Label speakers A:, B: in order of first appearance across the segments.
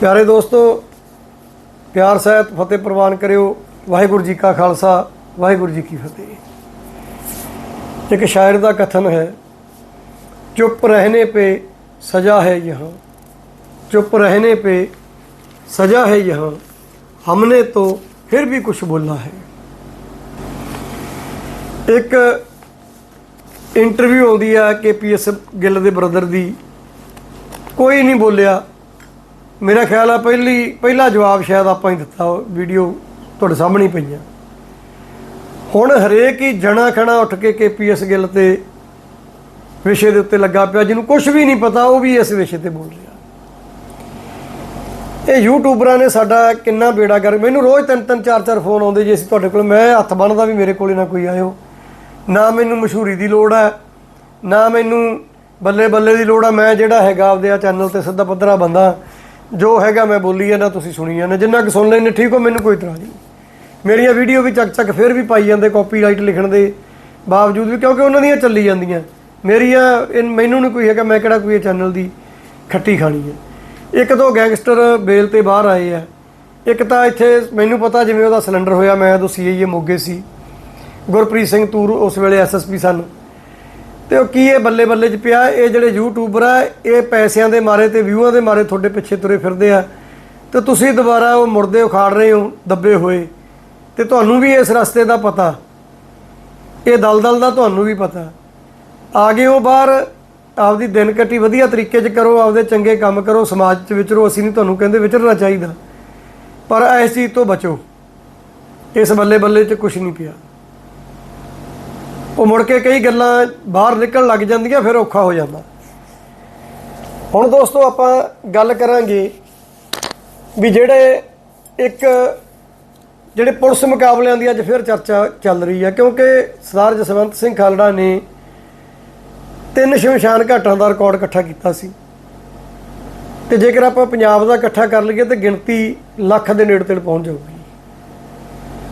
A: ਪਿਆਰੇ ਦੋਸਤੋ ਪਿਆਰ ਸਹਿਤ ਫਤਿਹ ਪ੍ਰਵਾਨ ਕਰਿਓ ਵਾਹਿਗੁਰੂ ਜੀ ਕਾ ਖਾਲਸਾ ਵਾਹਿਗੁਰੂ ਜੀ ਕੀ ਫਤਿਹ ਇੱਕ ਸ਼ਾਇਰ ਦਾ ਕਥਨ ਹੈ ਚੁੱਪ ਰਹਿਣੇ पे सजा है यहाँ चुप रहने पे सजा है यहाँ हमने तो फिर भी कुछ बोला है ਇੱਕ ਇੰਟਰਵਿਊ ਆਉਂਦੀ ਆ ਕੇਪੀਐਸ ਗਿੱਲ ਦੇ ਬ੍ਰਦਰ ਦੀ ਕੋਈ ਨਹੀਂ ਬੋਲਿਆ ਮੇਰਾ ਖਿਆਲ ਆ ਪਹਿਲੀ ਪਹਿਲਾ ਜਵਾਬ ਸ਼ਾਇਦ ਆਪਾਂ ਹੀ ਦਿੱਤਾ ਵੀਡੀਓ ਤੁਹਾਡੇ ਸਾਹਮਣੇ ਹੀ ਪਈਆਂ ਹੁਣ ਹਰੇਕ ਹੀ ਜਣਾ ਖਣਾ ਉੱਠ ਕੇ ਕੇਪੀਐਸ ਗਿੱਲ ਤੇ ਵਿਸ਼ੇ ਦੇ ਉੱਤੇ ਲੱਗਾ ਪਿਆ, ਜਿਹਨੂੰ ਕੁਝ ਵੀ ਨਹੀਂ ਪਤਾ, ਉਹ ਵੀ ਇਸ ਵਿਸ਼ੇ ਤੇ ਬੋਲ ਰਿਹਾ। ਇਹ ਯੂਟਿਊਬਰਾਂ ਨੇ ਸਾਡਾ ਕਿੰਨਾ ਬੇੜਾ ਕਰ ਮੈਨੂੰ ਰੋਜ਼ ਤਿੰਨ ਤਿੰਨ ਚਾਰ ਚਾਰ ਫੋਨ ਆਉਂਦੇ ਜੇ ਅਸੀਂ ਤੁਹਾਡੇ ਕੋਲ, ਮੈਂ ਹੱਥ ਬੰਨਦਾ ਵੀ ਮੇਰੇ ਕੋਲੇ ਨਾ ਕੋਈ ਆਇਓ। ਨਾ ਮੈਨੂੰ ਮਸ਼ਹੂਰੀ ਦੀ ਲੋੜ ਹੈ ਨਾ ਮੈਨੂੰ ਬੱਲੇ ਬੱਲੇ ਦੀ ਲੋੜ ਆ, ਮੈਂ ਜਿਹੜਾ ਹੈਗਾ ਆਪਦੇ ਆ ਚੈਨਲ ਤੇ ਸਿੱਧਾ ਪੱਧਰਾ ਬੰਦਾ ਜੋ ਹੈਗਾ ਮੈਂ ਬੋਲੀ ਜਾਂਦਾ, ਤੁਸੀਂ ਸੁਣੀ ਜਾਂਦੇ। ਜਿੰਨਾ ਕਿ ਸੁਣ ਲੈਣੇ ਠੀਕ ਹੋ, ਮੈਨੂੰ ਕੋਈ ਇਤਰਾਜ਼ ਨਹੀਂ। ਮੇਰੀਆਂ ਵੀਡੀਓ ਵੀ ਚੱਕ ਚੱਕ ਫਿਰ ਵੀ ਪਾਈ ਜਾਂਦੇ ਕਾਪੀਰਾਈਟ ਲਿਖਣ ਦੇ ਬਾਵਜੂਦ ਵੀ, ਕਿਉਂਕਿ ਉਹਨਾਂ ਦੀਆਂ ਚੱਲੀ ਜਾਂਦੀਆਂ। ਮੇਰੀਆਂ, ਇਹ- ਮੈਨੂੰ ਨਹੀਂ ਕੋਈ ਹੈਗਾ, ਮੈਂ ਕਿਹੜਾ ਕੋਈ ਚੈਨਲ ਦੀ ਖੱਟੀ ਖਾਣੀ ਹੈ। ਇੱਕ ਦੋ ਗੈਂਗਸਟਰ ਬੇਲ ਤੇ ਬਾਹਰ ਆਏ ਆ। ਇੱਕ ਤਾਂ ਇੱਥੇ ਮੈਨੂੰ ਪਤਾ ਜਿਵੇਂ ਉਹਦਾ ਸਿਲੰਡਰ ਹੋਇਆ, ਮੈਂ ਉਦੋਂ ਸੀਆਈਏ ਮੋਗੇ ਸੀ। ਗੁਰਪ੍ਰੀਤ ਸਿੰਘ ਤੂਰ ਉਸ ਵੇਲੇ ਐਸਐਸਪੀ ਸਨ। ਤੇ ਉਹ ਕੀ ਇਹ ਬੱਲੇ ਬੱਲੇ ਚ ਪਿਆ? ਇਹ ਜਿਹੜੇ ਯੂਟਿਊਬਰ ਆ, ਇਹ ਪੈਸਿਆਂ ਦੇ ਮਾਰੇ ਤੇ ਵਿਊਆਂ ਦੇ ਮਾਰੇ ਤੁਹਾਡੇ ਪਿੱਛੇ ਤੁਰੇ ਫਿਰਦੇ ਆ। ਤੇ ਤੁਸੀਂ ਦੁਬਾਰਾ ਉਹ ਮੁਰਦੇ ਉਖਾੜ ਰਹੇ ਹੋ, ਦੱਬੇ ਹੋਏ। ਤੇ ਤੁਹਾਨੂੰ ਵੀ ਇਸ ਰਸਤੇ ਦਾ ਪਤਾ। ਇਹ ਦਲਦਲ ਦਾ ਤੁਹਾਨੂੰ ਵੀ ਪਤਾ। ਆ ਗਏ ਹੋ ਬਾਹਰ। ਆਪਦੀ ਦਿਨ ਕੱਟੀ ਵਧੀਆ ਤਰੀਕੇ 'ਚ ਕਰੋ, ਆਪਦੇ ਚੰਗੇ ਕੰਮ ਕਰੋ, ਸਮਾਜ 'ਚ ਵਿਚਰੋ। ਅਸੀਂ ਨਹੀਂ ਤੁਹਾਨੂੰ ਕਹਿੰਦੇ ਵਿਚਰਨਾ ਚਾਹੀਦਾ। ਪਰ ਇਸ ਚੀਜ਼ ਤੋਂ ਬਚੋ। ਇਸ ਬੱਲੇ ਬੱਲੇ 'ਚ ਕੁਝ ਨਹੀਂ ਪਿਆ। ਉਹ ਮੁੜ ਕੇ ਕਈ ਗੱਲਾਂ ਬਾਹਰ ਨਿਕਲਣ ਲੱਗ ਜਾਂਦੀਆਂ, ਫਿਰ ਔਖਾ ਹੋ ਜਾਂਦਾ। ਹੁਣ ਦੋਸਤੋ, ਆਪਾਂ ਗੱਲ ਕਰਾਂਗੇ ਵੀ ਜਿਹੜੇ ਇੱਕ ਜਿਹੜੇ ਪੁਲਿਸ ਮੁਕਾਬਲਿਆਂ ਦੀ ਅੱਜ ਫਿਰ ਚਰਚਾ ਚੱਲ ਰਹੀ ਹੈ, ਕਿਉਂਕਿ ਸਰਦਾਰ ਜਸਵੰਤ ਸਿੰਘ ਖਾਲੜਾ ਨੇ ਤਿੰਨ ਸ਼ਮਸ਼ਾਨ ਘਾਟਾਂ ਦਾ ਰਿਕਾਰਡ ਇਕੱਠਾ ਕੀਤਾ ਸੀ। ਤੇ ਜੇਕਰ ਆਪਾਂ ਪੰਜਾਬ ਦਾ ਇਕੱਠਾ ਕਰ ਲਈਏ, ਤੇ ਗਿਣਤੀ ਲੱਖ ਦੇ ਨੇੜੇ ਤੇੜ ਪਹੁੰਚ ਜਾਊਗੀ।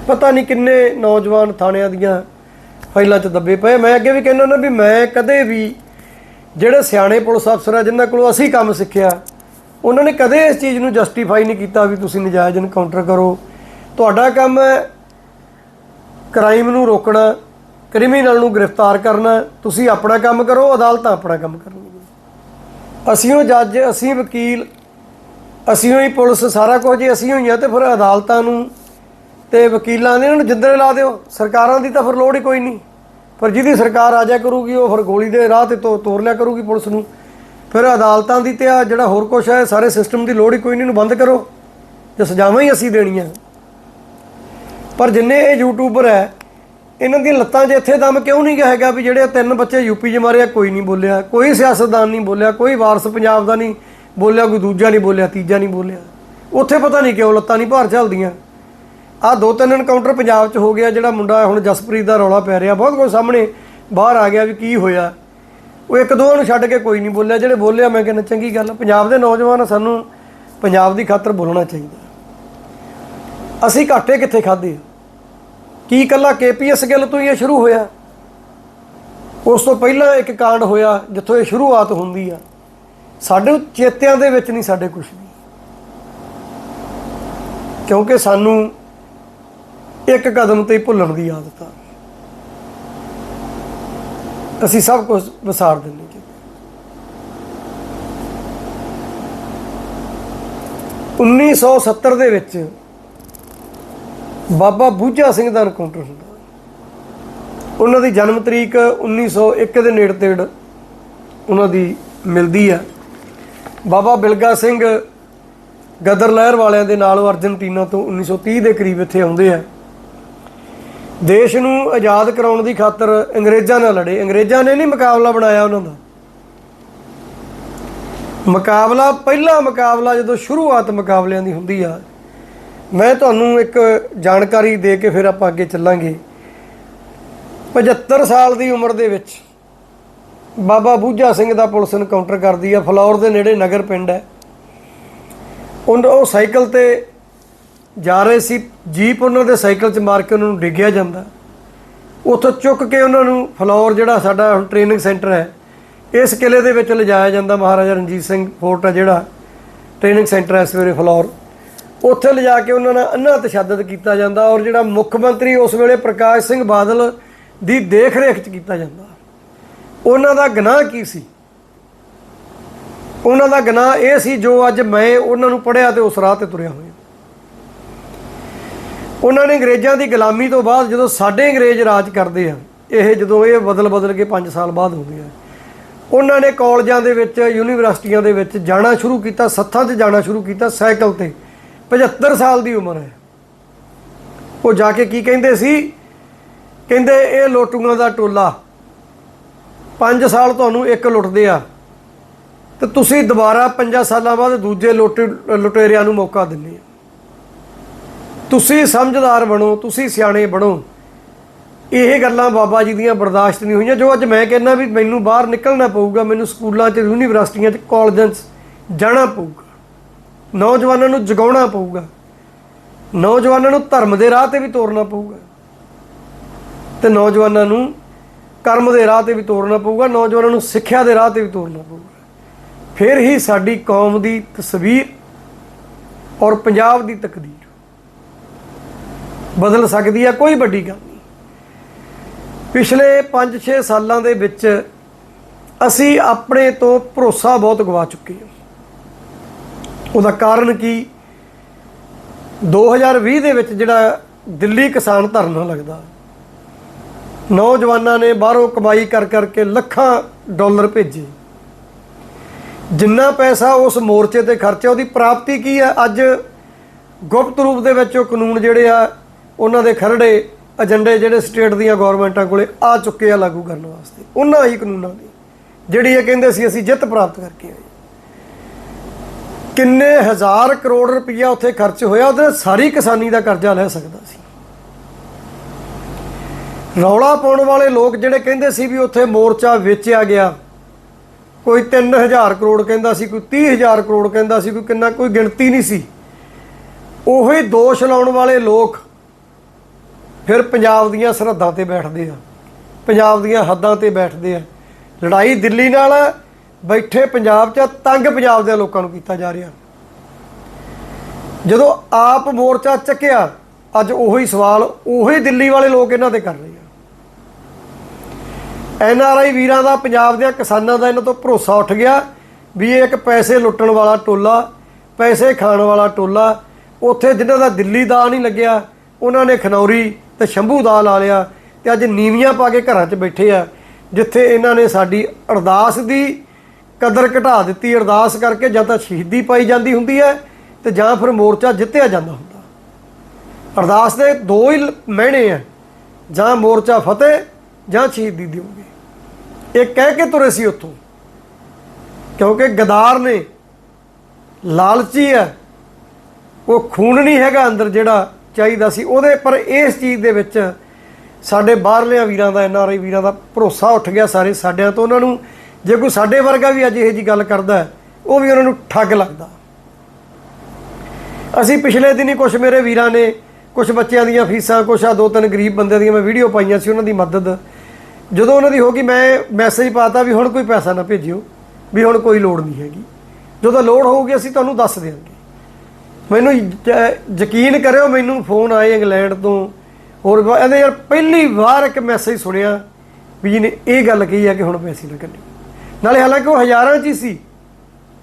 A: ਪਤਾ ਨਹੀਂ ਕਿੰਨੇ ਨੌਜਵਾਨ ਥਾਣਿਆਂ ਦੀਆਂ ਫਾਈਲਾਂ 'ਚ ਦੱਬੇ ਪਏ ਮੈਂ ਅੱਗੇ ਵੀ ਕਹਿੰਦਾ ਨਾ ਵੀ ਮੈਂ ਕਦੇ ਵੀ ਜਿਹੜੇ ਸਿਆਣੇ ਪੁਲਿਸ ਅਫਸਰ ਆ, ਜਿਨ੍ਹਾਂ ਕੋਲੋਂ ਅਸੀਂ ਕੰਮ ਸਿੱਖਿਆ, ਉਹਨਾਂ ਨੇ ਕਦੇ ਇਸ ਚੀਜ਼ ਨੂੰ ਜਸਟੀਫਾਈ ਨਹੀਂ ਕੀਤਾ ਵੀ ਤੁਸੀਂ ਨਜਾਇਜ਼ ਇਨਕਾਊਂਟਰ ਕਰੋ। ਤੁਹਾਡਾ ਕੰਮ ਹੈ ਕ੍ਰਾਈਮ ਨੂੰ ਰੋਕਣਾ ਕ੍ਰਿਮੀਨਲ ਨੂੰ ਗ੍ਰਿਫਤਾਰ ਕਰਨਾ, ਤੁਸੀਂ ਆਪਣਾ ਕੰਮ ਕਰੋ, ਅਦਾਲਤਾਂ ਆਪਣਾ ਕੰਮ ਕਰਨਗੀਆਂ। ਅਸੀਂ ਉਹ ਜੱਜ, ਅਸੀਂ ਵਕੀਲ, ਅਸੀਂ ਹੀ ਪੁਲਿਸ, ਸਾਰਾ ਕੁਝ ਜੇ ਅਸੀਂ ਹੋਈਆਂ ਤੇ ਫਿਰ ਅਦਾਲਤਾਂ ਨੂੰ ਤੇ ਵਕੀਲਾਂ ਦੇ ਇਹਨਾਂ ਨੂੰ ਜਿੱਦਰੇ ਲਾ ਦਿਓ। ਸਰਕਾਰਾਂ ਦੀ ਤਾਂ ਫਿਰ ਲੋੜ ਹੀ ਕੋਈ ਨਹੀਂ। ਪਰ ਜਿਹਦੀ ਸਰਕਾਰ ਆ ਜਾ ਕਰੂਗੀ, ਉਹ ਫਿਰ ਗੋਲੀ ਦੇ ਰਾਹ ਤੇ ਤੋ, ਤੋਰ ਲਿਆ ਕਰੂਗੀ ਪੁਲਿਸ ਨੂੰ। ਫਿਰ ਅਦਾਲਤਾਂ ਦੀ ਤੇ ਆ ਜਿਹੜਾ ਹੋਰ ਕੁਝ ਹੈ, ਸਾਰੇ ਸਿਸਟਮ ਦੀ ਲੋੜ ਹੀ ਕੋਈ ਨਹੀਂ ਨੂੰ ਬੰਦ ਕਰੋ। ਤੇ ਸਜ਼ਾਵਾਂ ਹੀ ਅਸੀਂ ਦੇਣੀਆਂ। ਪਰ ਜਿੰਨੇ ਇਹ ਯੂਟਿਊਬਰ ਹੈ, ਇਹਨਾਂ ਦੀਆਂ ਲੱਤਾਂ 'ਚ ਇੱਥੇ ਦਮ ਕਿਉਂ ਨਹੀਂ ਗਿਆ ਹੈਗਾ ਵੀ ਜਿਹੜੇ ਤਿੰਨ ਬੱਚੇ ਯੂਪੀ 'ਚ ਮਾਰੇ ਆ, ਕੋਈ ਨਹੀਂ ਬੋਲਿਆ। ਕੋਈ ਸਿਆਸਤਦਾਨ ਨਹੀਂ ਬੋਲਿਆ, ਕੋਈ ਵਾਰਸ ਪੰਜਾਬ ਦਾ ਨਹੀਂ ਬੋਲਿਆ, ਕੋਈ ਦੂਜਾ ਨਹੀਂ ਬੋਲਿਆ, ਤੀਜਾ ਨਹੀਂ ਬੋਲਿਆ। ਉੱਥੇ ਪਤਾ ਨਹੀਂ ਕਿਉਂ ਲੱਤਾਂ ਨਹੀਂ ਭਾਰ ਚੱਲਦੀਆਂ ਆ ਦੋ ਤਿੰਨ ਐਨਕਾਊਂਟਰ ਪੰਜਾਬ 'ਚ ਹੋ ਗਿਆ, ਜਿਹੜਾ ਮੁੰਡਾ ਹੁਣ ਜਸਪ੍ਰੀਤ ਦਾ ਰੌਲਾ ਪੈ ਰਿਹਾ। ਬਹੁਤ ਕੁਝ ਸਾਹਮਣੇ ਬਾਹਰ ਆ ਗਿਆ ਵੀ ਕੀ ਹੋਇਆ। ਉਹ ਇੱਕ ਦੋ ਨੂੰ ਛੱਡ ਕੇ ਕੋਈ ਨਹੀਂ ਬੋਲਿਆ। ਜਿਹੜੇ ਬੋਲਿਆ, ਮੈਂ ਕਹਿੰਦਾ ਚੰਗੀ ਗੱਲ ਪੰਜਾਬ ਦੇ ਨੌਜਵਾਨ ਸਾਨੂੰ ਪੰਜਾਬ ਦੀ ਖਾਤਰ ਬੋਲਣਾ ਚਾਹੀਦਾ। ਅਸੀਂ ਘਾਟੇ ਕਿੱਥੇ ਖਾਦੇ ਕੀ ਕੱਲਾ ਕੇਪੀਐਸ ਗਿੱਲ ਤੋਂ ਹੀ ਇਹ ਸ਼ੁਰੂ ਹੋਇਆ? ਉਸ ਤੋਂ ਪਹਿਲਾਂ ਇੱਕ ਕਾਂਡ ਹੋਇਆ, ਜਿੱਥੋਂ ਇਹ ਸ਼ੁਰੂਆਤ ਹੁੰਦੀ ਆ। ਸਾਡੇ ਚੇਤਿਆਂ ਦੇ ਵਿੱਚ ਨਹੀਂ, ਸਾਡੇ ਕੁਝ ਨਹੀਂ। ਕਿਉਂਕਿ ਸਾਨੂੰ ਇੱਕ ਕਦਮ ਤੇ ਭੁੱਲਣ ਦੀ ਆਦਤ ਆ। ਅਸੀਂ ਸਭ ਕੁਝ ਵਿਸਾਰ ਦਿੰਦੇ ਜੀ। 1970 ਦੇ ਵਿੱਚ ਬਾਬਾ ਬੂਝਾ ਸਿੰਘ ਦਾ ਐਨਕਾਊਂਟਰ ਹੁੰਦਾ। ਉਹਨਾਂ ਦੀ ਜਨਮ ਤਰੀਕ 1901 ਦੇ ਨੇੜੇ ਤੇੜ ਉਹਨਾਂ ਦੀ ਮਿਲਦੀ ਆ। ਬਾਬਾ ਬਿਲਗਾ ਸਿੰਘ ਗਦਰ ਲਹਿਰ ਵਾਲਿਆਂ ਦੇ ਨਾਲ ਅਰਜਨਟੀਨਾ ਤੋਂ 1930 ਦੇ ਕਰੀਬ ਇੱਥੇ ਆਉਂਦੇ ਆ। ਦੇਸ਼ ਨੂੰ ਆਜ਼ਾਦ ਕਰਾਉਣ ਦੀ ਖਾਤਰ ਅੰਗਰੇਜ਼ਾਂ ਨਾਲ ਲੜੇ। ਅੰਗਰੇਜ਼ਾਂ ਨੇ ਨਹੀਂ ਮੁਕਾਬਲਾ ਬਣਾਇਆ ਉਹਨਾਂ ਦਾ। ਮੁਕਾਬਲਾ, ਪਹਿਲਾ ਮੁਕਾਬਲਾ ਜਦੋਂ ਸ਼ੁਰੂਆਤ ਮੁਕਾਬਲਿਆਂ ਦੀ ਹੁੰਦੀ ਆ, ਮੈਂ ਤੁਹਾਨੂੰ ਇੱਕ ਜਾਣਕਾਰੀ ਦੇ ਕੇ ਫਿਰ ਆਪਾਂ ਅੱਗੇ ਚੱਲਾਂਗੇ। 75 ਸਾਲ ਦੀ ਉਮਰ ਦੇ ਵਿੱਚ ਬਾਬਾ ਬੂਝਾ ਸਿੰਘ ਦਾ ਪੁਲਿਸ ਇਨਕਾਊਂਟਰ ਕਰਦੀ ਆ। ਫਲੌਰ ਦੇ ਨੇੜੇ ਨਗਰ ਪਿੰਡ ਹੈ। ਉਹ ਉਹ ਸਾਈਕਲ ਤੇ ਜਾ ਰਹੇ ਸੀ, ਜੀਪ ਉਹਨਾਂ ਦੇ ਸਾਈਕਲ 'ਚ ਮਾਰ ਕੇ ਉਹਨਾਂ ਨੂੰ ਡਿੱਗਿਆ ਜਾਂਦਾ। ਉੱਥੋਂ ਚੁੱਕ ਕੇ ਉਹਨਾਂ ਨੂੰ ਫਲੌਰ ਜਿਹੜਾ ਸਾਡਾ ਹੁਣ ਟ੍ਰੇਨਿੰਗ ਸੈਂਟਰ ਹੈ, ਇਸ ਕਿਲੇ ਦੇ ਵਿੱਚ ਲਿਜਾਇਆ ਜਾਂਦਾ ਮਹਾਰਾਜਾ ਰਣਜੀਤ ਸਿੰਘ ਫੋਰਟ ਹੈ ਜਿਹੜਾ ਟ੍ਰੇਨਿੰਗ ਸੈਂਟਰ ਹੈ ਸਵੇਰੇ ਫਲੌਰ। ਉੱਥੇ ਲਿਜਾ ਕੇ ਉਹਨਾਂ ਨਾਲ ਅੰਨਾ ਤਸ਼ੱਦਦ ਕੀਤਾ ਜਾਂਦਾ ਔਰ ਜਿਹੜਾ ਮੁੱਖ ਮੰਤਰੀ ਉਸ ਵੇਲੇ ਪ੍ਰਕਾਸ਼ ਸਿੰਘ ਬਾਦਲ ਦੀ ਦੇਖ ਰੇਖ 'ਚ ਕੀਤਾ ਜਾਂਦਾ। ਉਹਨਾਂ ਦਾ ਗੁਨਾਹ ਕੀ ਸੀ? ਉਹਨਾਂ ਦਾ ਗੁਨਾਹ ਇਹ ਸੀ ਜੋ ਅੱਜ ਮੈਂ ਉਹਨਾਂ ਨੂੰ ਪੜਿਆ ਤੇ ਉਸ ਰਾਹ ਤੇ ਤੁਰਿਆ ਹੋਇਆ। ਉਹਨਾਂ ਨੇ ਅੰਗਰੇਜ਼ਾਂ ਦੀ ਗੁਲਾਮੀ ਤੋਂ ਬਾਅਦ ਜਦੋਂ ਸਾਡੇ ਅੰਗਰੇਜ਼ ਰਾਜ ਕਰਦੇ ਆ, ਇਹ ਜਦੋਂ ਇਹ ਬਦਲ ਬਦਲ ਕੇ 5 ਸਾਲ ਬਾਅਦ ਹੁੰਦੇ ਆ, ਉਹਨਾਂ ਨੇ ਕਾਲਜਾਂ ਦੇ ਵਿੱਚ, ਯੂਨੀਵਰਸਿਟੀਆਂ ਦੇ ਵਿੱਚ ਜਾਣਾ ਸ਼ੁਰੂ ਕੀਤਾ, ਸੱਥਾਂ 'ਤੇ ਜਾਣਾ ਸ਼ੁਰੂ ਕੀਤਾ, ਸਾਈਕਲ ਤੇ। 75 ਸਾਲ ਦੀ ਉਮਰ ਹੈ। ਉਹ ਜਾ ਕੇ ਕੀ ਕਹਿੰਦੇ ਸੀ? ਕਹਿੰਦੇ, ਇਹ ਲੋਟੂਆਂ ਦਾ ਟੋਲਾ 5 ਸਾਲ ਤੁਹਾਨੂੰ ਇੱਕ ਲੁੱਟਦੇ ਆ, ਤੇ ਤੁਸੀਂ ਦੁਬਾਰਾ 5 ਸਾਲਾਂ ਬਾਅਦ ਦੂਜੇ ਲੁੱਟ, ਲੁਟੇਰਿਆਂ ਨੂੰ ਮੌਕਾ ਦਿੰਦੇ ਆ। ਤੁਸੀਂ ਸਮਝਦਾਰ ਬਣੋ, ਤੁਸੀਂ ਸਿਆਣੇ ਬਣੋ। ਇਹ ਗੱਲਾਂ ਬਾਬਾ ਜੀ ਦੀਆਂ ਬਰਦਾਸ਼ਤ ਨਹੀਂ ਹੋਈਆਂ, ਜੋ ਅੱਜ ਮੈਂ ਕਹਿੰਦਾ ਵੀ ਮੈਨੂੰ ਬਾਹਰ ਨਿਕਲਣਾ ਪਊਗਾ, ਮੈਨੂੰ ਸਕੂਲਾਂ 'ਚ, ਯੂਨੀਵਰਸਿਟੀਆਂ 'ਚ, ਕਾਲਜਾਂ 'ਚ ਜਾਣਾ ਪਊਗਾ। ਨੌਜਵਾਨਾਂ ਨੂੰ ਜਗਾਉਣਾ ਪਊਗਾ। ਨੌਜਵਾਨਾਂ ਨੂੰ ਧਰਮ ਦੇ ਰਾਹ ਤੇ ਵੀ ਤੋਰਨਾ ਪਊਗਾ। ਤੇ ਨੌਜਵਾਨਾਂ ਨੂੰ ਕਰਮ ਦੇ ਰਾਹ ਤੇ ਵੀ ਤੋਰਨਾ ਪਊਗਾ, ਨੌਜਵਾਨਾਂ ਨੂੰ ਸਿੱਖਿਆ ਦੇ ਰਾਹ ਤੇ ਵੀ ਤੋਰਨਾ ਪਊਗਾ। ਫਿਰ ਹੀ ਸਾਡੀ ਕੌਮ ਦੀ ਤਸਵੀਰ ਔਰ ਪੰਜਾਬ ਦੀ ਤਕਦੀਰ। ਬਦਲ ਸਕਦੀ ਹੈ ਕੋਈ ਵੱਡੀ ਗੱਲ ਨਹੀਂ। ਪਿਛਲੇ 5-6 ਸਾਲਾਂ ਦੇ ਵਿੱਚ ਅਸੀਂ ਆਪਣੇ ਤੋਂ ਭਰੋਸਾ ਬਹੁਤ ਗਵਾ ਚੁੱਕੇ ਹਾਂ। ਉਹਦਾ ਕਾਰਨ ਕੀ? 2020 ਦੇ ਵਿੱਚ ਜਿਹੜਾ ਦਿੱਲੀ ਕਿਸਾਨ ਧਰਨਾ ਲੱਗਦਾ, ਨੌਜਵਾਨਾਂ ਨੇ ਬਾਹਰੋਂ ਕਮਾਈ ਕਰ ਕਰਕੇ ਲੱਖਾਂ ਡਾਲਰ ਭੇਜੇ। ਜਿੰਨਾ ਪੈਸਾ ਉਸ ਮੋਰਚੇ ਤੇ ਖਰਚਿਆ, ਉਹਦੀ ਪ੍ਰਾਪਤੀ ਕੀ ਹੈ ਅੱਜ ਗੁਪਤ ਰੂਪ ਦੇ ਵਿੱਚ ਉਹ ਕਾਨੂੰਨ ਜਿਹੜੇ ਆ ਉਹਨਾਂ ਦੇ ਖਰੜੇ ਏਜੰਡੇ ਜਿਹੜੇ ਸਟੇਟ ਦੀਆਂ ਗਵਰਨਮੈਂਟਾਂ ਕੋਲੇ ਆ ਚੁੱਕੇ ਆ ਲਾਗੂ ਕਰਨ ਵਾਸਤੇ। ਉਹਨਾਂ ਹੀ ਕਾਨੂੰਨਾਂ ਦੀ। ਜਿਹੜੀ ਇਹ ਕਹਿੰਦੇ ਸੀ, ਅਸੀਂ ਜਿੱਤ ਪ੍ਰਾਪਤ ਕਰਕੇ ਆਏ। ਕਿੰਨੇ ਹਜ਼ਾਰ ਕਰੋੜ ਰੁਪਈਆ ਉੱਥੇ ਖਰਚ ਹੋਇਆ, ਉਹਦੇ ਨਾਲ ਸਾਰੀ ਕਿਸਾਨੀ ਦਾ ਕਰਜ਼ਾ ਲੈ ਸਕਦਾ ਸੀ। ਰੌਲਾ ਪਾਉਣ ਵਾਲੇ ਲੋਕ ਜਿਹੜੇ ਕਹਿੰਦੇ ਸੀ ਵੀ ਉੱਥੇ ਮੋਰਚਾ ਵੇਚਿਆ ਗਿਆ, ਕੋਈ 3000 ਕਰੋੜ ਕਹਿੰਦਾ ਸੀ, ਕੋਈ 30000 ਕਰੋੜ ਕਹਿੰਦਾ ਸੀ, ਕੋਈ ਕਿੰਨਾ, ਕੋਈ ਗਿਣਤੀ ਨਹੀਂ ਸੀ। ਉਹੀ ਦੋਸ਼ ਲਾਉਣ ਵਾਲੇ ਲੋਕ ਫਿਰ ਪੰਜਾਬ ਦੀਆਂ ਸਰਹੱਦਾਂ ਤੇ ਬੈਠਦੇ ਆ। ਪੰਜਾਬ ਦੀਆਂ ਹੱਦਾਂ ਤੇ ਬੈਠਦੇ ਆ। ਲੜਾਈ ਦਿੱਲੀ ਨਾਲ ਹੈ, ਬੈਠੇ ਪੰਜਾਬ 'ਚ ਤੰਗ ਪੰਜਾਬ ਦੇ ਲੋਕਾਂ ਨੂੰ ਕੀਤਾ ਜਾ ਰਿਹਾ। ਜਦੋਂ ਆਪ ਮੋਰਚਾ ਚੱਕਿਆ ਅੱਜ ਉਹੀ ਸਵਾਲ ਉਹੀ ਦਿੱਲੀ ਵਾਲੇ ਲੋਕ ਇਹਨਾਂ ਤੇ ਕਰ ਰਹੇ ਆ। ਐਨ ਆਰ ਆਈ ਵੀਰਾਂ ਦਾ ਪੰਜਾਬ ਦੇ ਕਿਸਾਨਾਂ ਦਾ ਇਹਨਾਂ ਤੋਂ ਭਰੋਸਾ ਉੱਠ ਗਿਆ ਵੀ ਇਹ ਇੱਕ ਪੈਸੇ ਲੁੱਟਣ ਵਾਲਾ ਟੋਲਾ ਪੈਸੇ ਖਾਣ ਵਾਲਾ ਟੋਲਾ ਉੱਥੇ ਜਿਨ੍ਹਾਂ ਦਾ ਦਿੱਲੀ ਦਾ ਨਹੀਂ ਲੱਗਿਆ ਉਹਨਾਂ ਨੇ ਖਨੌਰੀ ਤੇ ਸ਼ੰਭੂ ਦਾ ਲਾ ਲਿਆ ਤੇ ਅੱਜ ਨੀਵੀਆਂ ਪਾ ਕੇ ਘਰਾਂ 'ਚ ਬੈਠੇ ਆ, ਜਿੱਥੇ ਇਹਨਾਂ ਨੇ ਸਾਡੀ ਅਰਦਾਸ ਦੀ ਕਦਰ ਘਟਾ ਦਿੱਤੀ। ਅਰਦਾਸ ਕਰਕੇ ਜਾਂ ਤਾਂ ਸ਼ਹੀਦੀ ਪਾਈ ਜਾਂਦੀ ਹੁੰਦੀ ਹੈ ਤੇ ਜਾਂ ਫਿਰ ਮੋਰਚਾ ਜਿੱਤਿਆ ਜਾਂਦਾ ਹੁੰਦਾ। ਅਰਦਾਸ ਦੇ ਦੋ ਹੀ ਲ- ਮਹਿਣੇ ਆ, ਜਾਂ ਮੋਰਚਾ ਫਤਿਹ ਜਾਂ ਸ਼ਹੀਦੀ ਦਿਓਗੇ। ਇਹ ਕਹਿ ਕੇ ਤੁਰੇ ਸੀ ਉੱਥੋਂ, ਕਿਉਂਕਿ ਗਦਾਰ ਨੇ ਲਾਲਚੀ ਹੈ ਉਹ ਖੂਨ ਨਹੀਂ ਹੈਗਾ ਅੰਦਰ ਜਿਹੜਾ ਚਾਹੀਦਾ ਸੀ ਉਹਦੇ, ਪਰ ਇਸ ਚੀਜ਼ ਦੇ ਵਿੱਚ ਸਾਡੇ ਬਾਹਰਲਿਆਂ ਵੀਰਾਂ ਦਾ ਐਨਆਰਆਈ ਵੀਰਾਂ ਦਾ ਭਰੋਸਾ ਉੱਠ ਗਿਆ ਸਾਰੇ ਸਾਡਿਆਂ ਤੋਂ। ਉਹਨਾਂ ਨੂੰ ਜੇ ਕੋਈ ਸਾਡੇ ਵਰਗਾ ਵੀ ਅੱਜ ਇਹ ਜੀ ਗੱਲ ਕਰਦਾ, ਉਹ ਵੀ ਉਹਨਾਂ ਨੂੰ ਠੱਗ ਲੱਗਦਾ। ਅਸੀਂ ਪਿਛਲੇ ਦਿਨੀ ਕੁਝ ਮੇਰੇ ਵੀਰਾਂ ਨੇ ਕੁਝ ਬੱਚਿਆਂ ਦੀਆਂ ਫੀਸਾਂ ਕੁਝ ਆ ਦੋ ਤਿੰਨ ਗਰੀਬ ਬੰਦਿਆਂ ਦੀਆਂ ਮੈਂ ਵੀਡੀਓ ਪਾਈਆਂ ਸੀ, ਉਹਨਾਂ ਦੀ ਮਦਦ। ਜਦੋਂ ਉਹਨਾਂ ਦੀ ਹੋ ਗਈ, ਮੈਂ ਮੈਸੇਜ ਪਾਤਾ ਵੀ ਹੁਣ ਕੋਈ ਪੈਸਾ ਨਾ ਭੇਜਿਓ, ਵੀ ਹੁਣ ਕੋਈ ਲੋੜ ਨਹੀਂ ਹੈਗੀ। ਜਦੋਂ ਲੋੜ ਹੋਊਗੀ, ਅਸੀਂ ਤੁਹਾਨੂੰ ਦੱਸ ਦੇਵਾਂਗੇ ਮੈਨੂੰ ਯਕੀਨ ਕਰਿਓ ਮੈਨੂੰ ਫੋਨ ਆਏ ਇੰਗਲੈਂਡ ਤੋਂ। ਹੋਰ ਇਹਦੇ ਯਾਰ ਪਹਿਲੀ ਵਾਰ ਇੱਕ ਮੈਸੇਜ ਸੁਣਿਆ ਵੀ ਜਿਹਨੇ ਇਹ ਗੱਲ ਕਹੀ ਆ ਕਿ ਹੁਣ ਪੈਸੇ ਨਾ ਕੱਢਿਓ ਨਾਲੇ ਹਾਲਾਂਕਿ ਉਹ ਹਜ਼ਾਰਾਂ 'ਚ ਹੀ ਸੀ।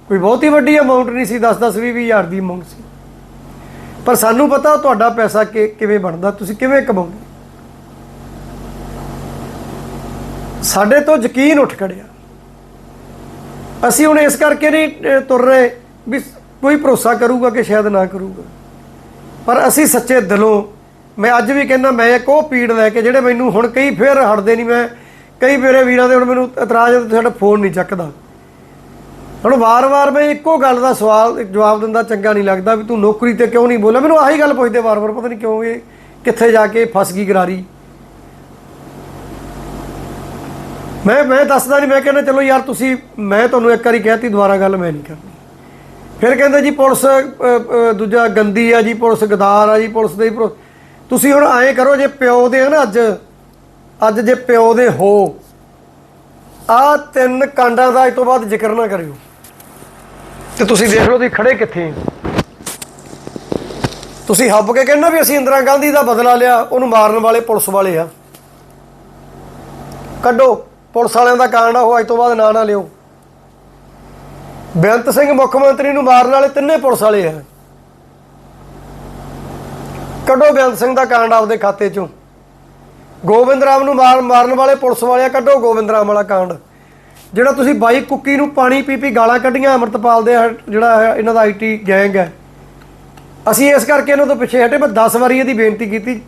A: ਕੋਈ ਬਹੁਤੀ ਵੱਡੀ ਅਮਾਉਂਟ ਨਹੀਂ ਸੀ 10 10 20 ਹਜ਼ਾਰ ਦੀ ਅਮਾਉਂਟ ਸੀ। ਪਰ ਸਾਨੂੰ ਪਤਾ ਤੁਹਾਡਾ ਪੈਸਾ ਕਿ, ਕਿਵੇਂ ਬਣਦਾ, ਤੁਸੀਂ ਕਿਵੇਂ ਕਮਾਉਂਦੇ। ਸਾਡੇ ਤੋਂ ਯਕੀਨ ਉੱਠ ਖੜਿਆ। ਅਸੀਂ ਹੁਣ ਇਸ ਕਰਕੇ ਨਹੀਂ ਤੁਰ ਰਹੇ ਵੀ ਕੋਈ ਭਰੋਸਾ ਕਰੂਗਾ ਕਿ ਸ਼ਾਇਦ ਨਾ ਕਰੂਗਾ। ਪਰ ਅਸੀਂ ਸੱਚੇ ਦਿਲੋਂ, ਮੈਂ ਅੱਜ ਵੀ ਕਹਿੰਦਾ, ਮੈਂ ਇੱਕ ਉਹ ਪੀੜ ਲੈ ਕੇ ਜਿਹੜੇ ਮੈਨੂੰ ਹੁਣ ਕਈ ਫੇਰ ਹਟਦੇ ਨਹੀਂ, ਮੈਂ ਕਈ ਮੇਰੇ ਵੀਰਾਂ ਦੇ ਹੁਣ ਮੈਨੂੰ ਇਤਰਾਜ਼ ਹੈ ਸਾਡਾ ਫੋਨ ਨਹੀਂ ਚੱਕਦਾ। ਹੁਣ ਵਾਰ-ਵਾਰ ਮੈਂ ਇੱਕੋ ਗੱਲ ਦਾ ਸਵਾਲ ਜਵਾਬ ਦਿੰਦਾ, ਚੰਗਾ ਨਹੀਂ ਲੱਗਦਾ ਵੀ ਤੂੰ ਨੌਕਰੀ ਤੇ ਕਿਉਂ ਨਹੀਂ ਬੋਲਿਆ? ਮੈਨੂੰ ਆਹੀ ਗੱਲ ਪੁੱਛਦੇ ਵਾਰ-ਵਾਰ, ਪਤਾ ਨਹੀਂ ਕਿਉਂ ਇਹ ਕਿੱਥੇ ਜਾ ਕੇ ਫਸ ਗਈ ਗਰਾਰੀ। ਮੈਂ ਮੈਂ ਦੱਸਦਾ ਨਹੀਂ, ਮੈਂ ਕਹਿੰਦਾ, ਚਲੋ ਯਾਰ ਤੁਸੀਂ, ਮੈਂ ਤੁਹਾਨੂੰ ਇੱਕ ਵਾਰੀ ਕਹਿਤੀ, ਦੁਬਾਰਾ ਗੱਲ ਮੈਂ ਨਹੀਂ ਕਰਨੀ। ਫਿਰ ਕਹਿੰਦੇ ਜੀ ਪੁਲਿਸ ਦੂਜਾ ਗੰਦੀ ਆ ਜੀ ਪੁਲਿਸ, ਗਦਾਰ ਆ ਜੀ ਪੁਲਿਸ ਦੇ ਤੁਸੀਂ ਹੁਣ ਐਂ ਕਰੋ ਜੇ ਪਿਓ ਦੇ ਆ ਨਾ ਅੱਜ ਅੱਜ ਜੇ ਪਿਓ ਦੇ ਹੋ, ਆ ਤਿੰਨ ਕਾਂਡਾਂ ਦਾ ਅੱਜ ਤੋਂ ਬਾਅਦ ਜ਼ਿਕਰ ਨਾ ਕਰਿਓ। ਤੇ ਤੁਸੀਂ ਦੇਖ ਲਓ ਤੁਸੀਂ ਖੜੇ ਕਿੱਥੇ ਤੁਸੀਂ ਹੱਬ ਕੇ ਕਹਿੰਦੇ ਵੀ ਅਸੀਂ ਇੰਦਰਾ ਗਾਂਧੀ ਦਾ ਬਦਲਾ ਲਿਆ, ਉਹਨੂੰ ਮਾਰਨ ਵਾਲੇ ਪੁਲਿਸ ਵਾਲੇ ਆ। ਕੱਢੋ, ਪੁਲਿਸ ਵਾਲਿਆਂ ਦਾ ਕਾਂਡ ਆ, ਉਹ ਅੱਜ ਤੋਂ ਬਾਅਦ ਨਾਂ ਨਾ ਲਿਓ। ਬੇਅੰਤ ਸਿੰਘ ਮੁੱਖ ਮੰਤਰੀ ਨੂੰ ਮਾਰਨ ਵਾਲੇ ਤਿੰਨੇ ਪੁਲਿਸ ਵਾਲੇ ਆ। ਕੱਢੋ ਬੇਅੰਤ ਸਿੰਘ ਦਾ ਕਾਂਡ ਆਪਦੇ ਖਾਤੇ ਚੋਂ। ਗੋਬਿੰਦ ਰਾਮ ਨੂੰ ਮਾਰ ਮਾਰਨ ਵਾਲੇ ਪੁਲਿਸ ਵਾਲਿਆ ਕੱਢੋ ਗੋਬਿੰਦ ਰਾਮ ਵਾਲਾ ਕਾਂਡ। ਜਿਹੜਾ ਤੁਸੀਂ ਬਾਈ ਕੁੱਕੀ ਨੂੰ ਪਾਣੀ ਪੀ ਪੀ ਗਾਲਾਂ ਕੱਢੀਆਂ, ਅਮਰਤਪਾਲ ਦੇ ਜਿਹੜਾ ਹੈ, ਇਹਨਾਂ ਦਾ ਆਈਟੀ ਗੈਂਗ ਹੈ। ਅਸੀਂ ਇਸ ਕਰਕੇ ਇਹਨਾਂ ਤੋਂ ਪਿੱਛੇ ਹਟੇ, ਮੈਂ 10 ਵਾਰੀ ਇਹਦੀ ਬੇਨਤੀ ਕੀਤੀ।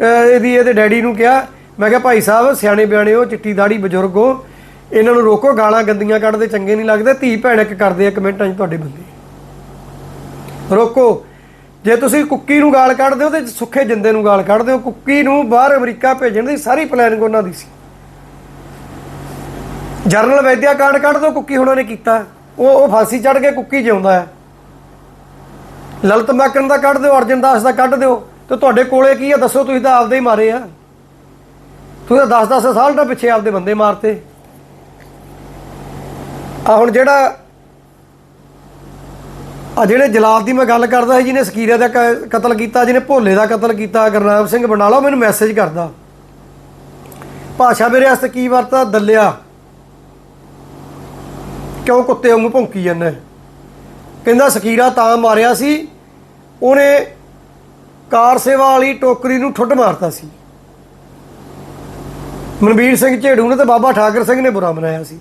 A: ਇਹਦੀ ਇਹਦੇ ਡੈਡੀ ਨੂੰ ਕਿਹਾ, ਮੈਂ ਕਿਹਾ, ਭਾਈ ਸਾਹਿਬ, ਸਿਆਣੇ ਬਿਆਣੇ ਹੋ, ਚਿੱਟੀ ਦਾੜੀ ਬਜ਼ੁਰਗ ਹੋ ਇਹਨਾਂ ਨੂੰ ਰੋਕੋ, ਗਾਲਾਂ ਗੰਦੀਆਂ ਕੱਢਦੇ, ਚੰਗੇ ਨਹੀਂ ਲੱਗਦੇ। ਧੀ ਭੈਣ ਇੱਕ ਕਰਦੇ ਆ ਕਮੈਂਟਾਂ 'ਚ ਤੁਹਾਡੇ ਬੰਦੇ। ਰੋਕੋ। ਜੇ ਤੁਸੀਂ ਕੁੱਕੀ ਨੂੰ ਗਾਲ ਕੱਢਦੇ ਹੋ ਤੇ ਸੁੱਖੇ ਜਿੰਦੇ ਨੂੰ ਗਾਲ ਕੱਢਦੇ ਹੋ, ਕੁੱਕੀ ਨੂੰ ਬਾਹਰ ਅਮਰੀਕਾ ਭੇਜਣ ਦੀ ਸਾਰੀ ਪਲੈਨਿੰਗ ਉਹਨਾਂ ਦੀ ਸੀ। ਜਰਨਲ ਵੈਦਿਆ ਕਾਂਡ ਕੱਢ ਦੋ, ਕੁੱਕੀ ਹੁਣਾਂ ਨੇ ਕੀਤਾ। ਉਹ ਉਹ ਫਾਂਸੀ ਚੜ ਕੇ ਕੁੱਕੀ ਜਿਉਂਦਾ ਹੈ। ਲਲਿਤ ਮਾਕਨ ਦਾ ਕੱਢ ਦਿਓ, ਅਰਜਨ ਦਾਸ ਦਾ ਕੱਢ ਦਿਓ। ਤੇ ਤੁਹਾਡੇ ਕੋਲੇ ਕੀ ਆ? ਦੱਸੋ, ਤੁਸੀਂ ਤਾਂ ਆਪਦੇ ਹੀ ਮਾਰੇ ਆ। ਤੁਸੀਂ ਤਾਂ 10-10 ਸਾਲ ਦਾ ਪਿੱਛੇ ਆਪਦੇ ਬੰਦੇ ਮਾਰਤੇ। ਆ ਹੁਣ ਜਿਹੜਾ ਆ ਜਿਹੜੇ ਜਲਾਲ ਦੀ ਮੈਂ ਗੱਲ ਕਰਦਾ ਸੀ, ਜਿਹਨੇ ਸਕੀਰਾ ਦਾ ਕਤਲ ਕੀਤਾ, ਜਿਹਨੇ ਭੋਲੇ ਦਾ ਕਤਲ ਕੀਤਾ, ਗੁਰਨਾਮ ਸਿੰਘ ਬਨਾਲਾ ਮੈਨੂੰ ਮੈਸੇਜ ਕਰਦਾ। ਭਾਸ਼ਾ ਮੇਰੇ ਵਾਸਤੇ ਕੀ ਵਰਤਾ? ਦੱਲਿਆ। ਕਿਉਂ ਕੁੱਤੇ ਵਾਂਗੂ ਭੌਂਕੀ ਜਾਂਦਾ? ਕਹਿੰਦਾ ਸਕੀਰਾ ਤਾਂ ਮਾਰਿਆ ਸੀ, ਉਹਨੇ ਕਾਰ ਸੇਵਾ ਵਾਲੀ ਟੋਕਰੀ ਨੂੰ ਠੁੱਡ ਮਾਰਤਾ ਸੀ। ਮਨਵੀਰ ਸਿੰਘ ਝੇੜੂ ਨੇ ਤੇ ਬਾਬਾ ਠਾਕਰ ਸਿੰਘ ਨੇ ਬੁਰਾ ਮਨਾਇਆ ਸੀ।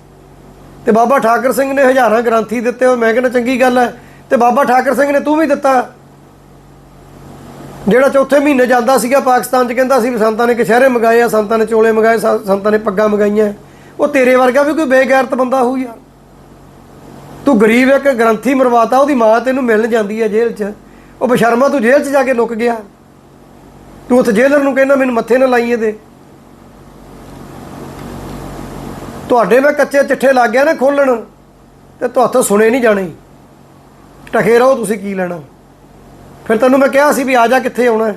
A: ਤੇ ਬਾਬਾ ਠਾਕਰ ਸਿੰਘ ਨੇ ਹਜ਼ਾਰਾਂ ਗ੍ਰੰਥੀ ਦਿੱਤੇ, ਉਹ ਮੈਂ ਕਹਿੰਦਾ ਚੰਗੀ ਗੱਲ ਹੈ। ਤੇ ਬਾਬਾ ਠਾਕਰ ਸਿੰਘ ਨੇ ਤੂੰ ਵੀ ਦਿੱਤਾ। ਜਿਹੜਾ ਚੌਥੇ ਮਹੀਨੇ ਜਾਂਦਾ ਸੀਗਾ ਪਾਕਿਸਤਾਨ 'ਚ, ਕਹਿੰਦਾ ਸੀ ਵੀ ਸੰਤਾਂ ਨੇ ਕਸ਼ਹਿਰੇ ਮੰਗਾਏ ਆ, ਸੰਤਾਂ ਨੇ ਚੋਲੇ ਮੰਗਾਏ ਸੰਤਾਂ ਨੇ ਪੱਗਾਂ ਮੰਗਾਈਆਂ। ਉਹ ਤੇਰੇ ਵਰਗਾ ਵੀ ਕੋਈ ਬੇਗੈਰਤ ਬੰਦਾ ਹੋਊ ਯਾਰ। ਤੂੰ ਗਰੀਬ ਇੱਕ ਗ੍ਰੰਥੀ ਮਰਵਾਤਾ, ਉਹਦੀ ਮਾਂ ਤੈਨੂੰ ਮਿਲਣ ਜਾਂਦੀ ਹੈ ਜੇਲ੍ਹ 'ਚ। ਉਹ ਬਸ਼ਰਮਾ ਤੂੰ ਜੇਲ੍ਹ 'ਚ ਜਾ ਕੇ ਲੁਕ ਗਿਆ। ਤੂੰ ਉੱਥੇ ਜੇਲਰ ਨੂੰ ਕਹਿੰਦਾ, ਮੈਨੂੰ ਮੱਥੇ ਨਾ ਲਾਈਏ ਦੇ ਤੁਹਾਡੇ ਮੈਂ ਕੱਚੇ ਚਿੱਠੇ ਲੱਗ ਗਿਆ ਨਾ ਖੋਲਣ। ਤੇ ਤੁਹਾਥੋਂ ਸੁਣੇ ਨਹੀਂ ਜਾਣੇ। ਟਕੇ ਰਹੋ, ਤੁਸੀਂ ਕੀ ਲੈਣਾ। ਫਿਰ ਤੈਨੂੰ ਮੈਂ ਕਿਹਾ ਸੀ ਵੀ ਆ ਜਾ, ਕਿੱਥੇ ਆਉਣਾ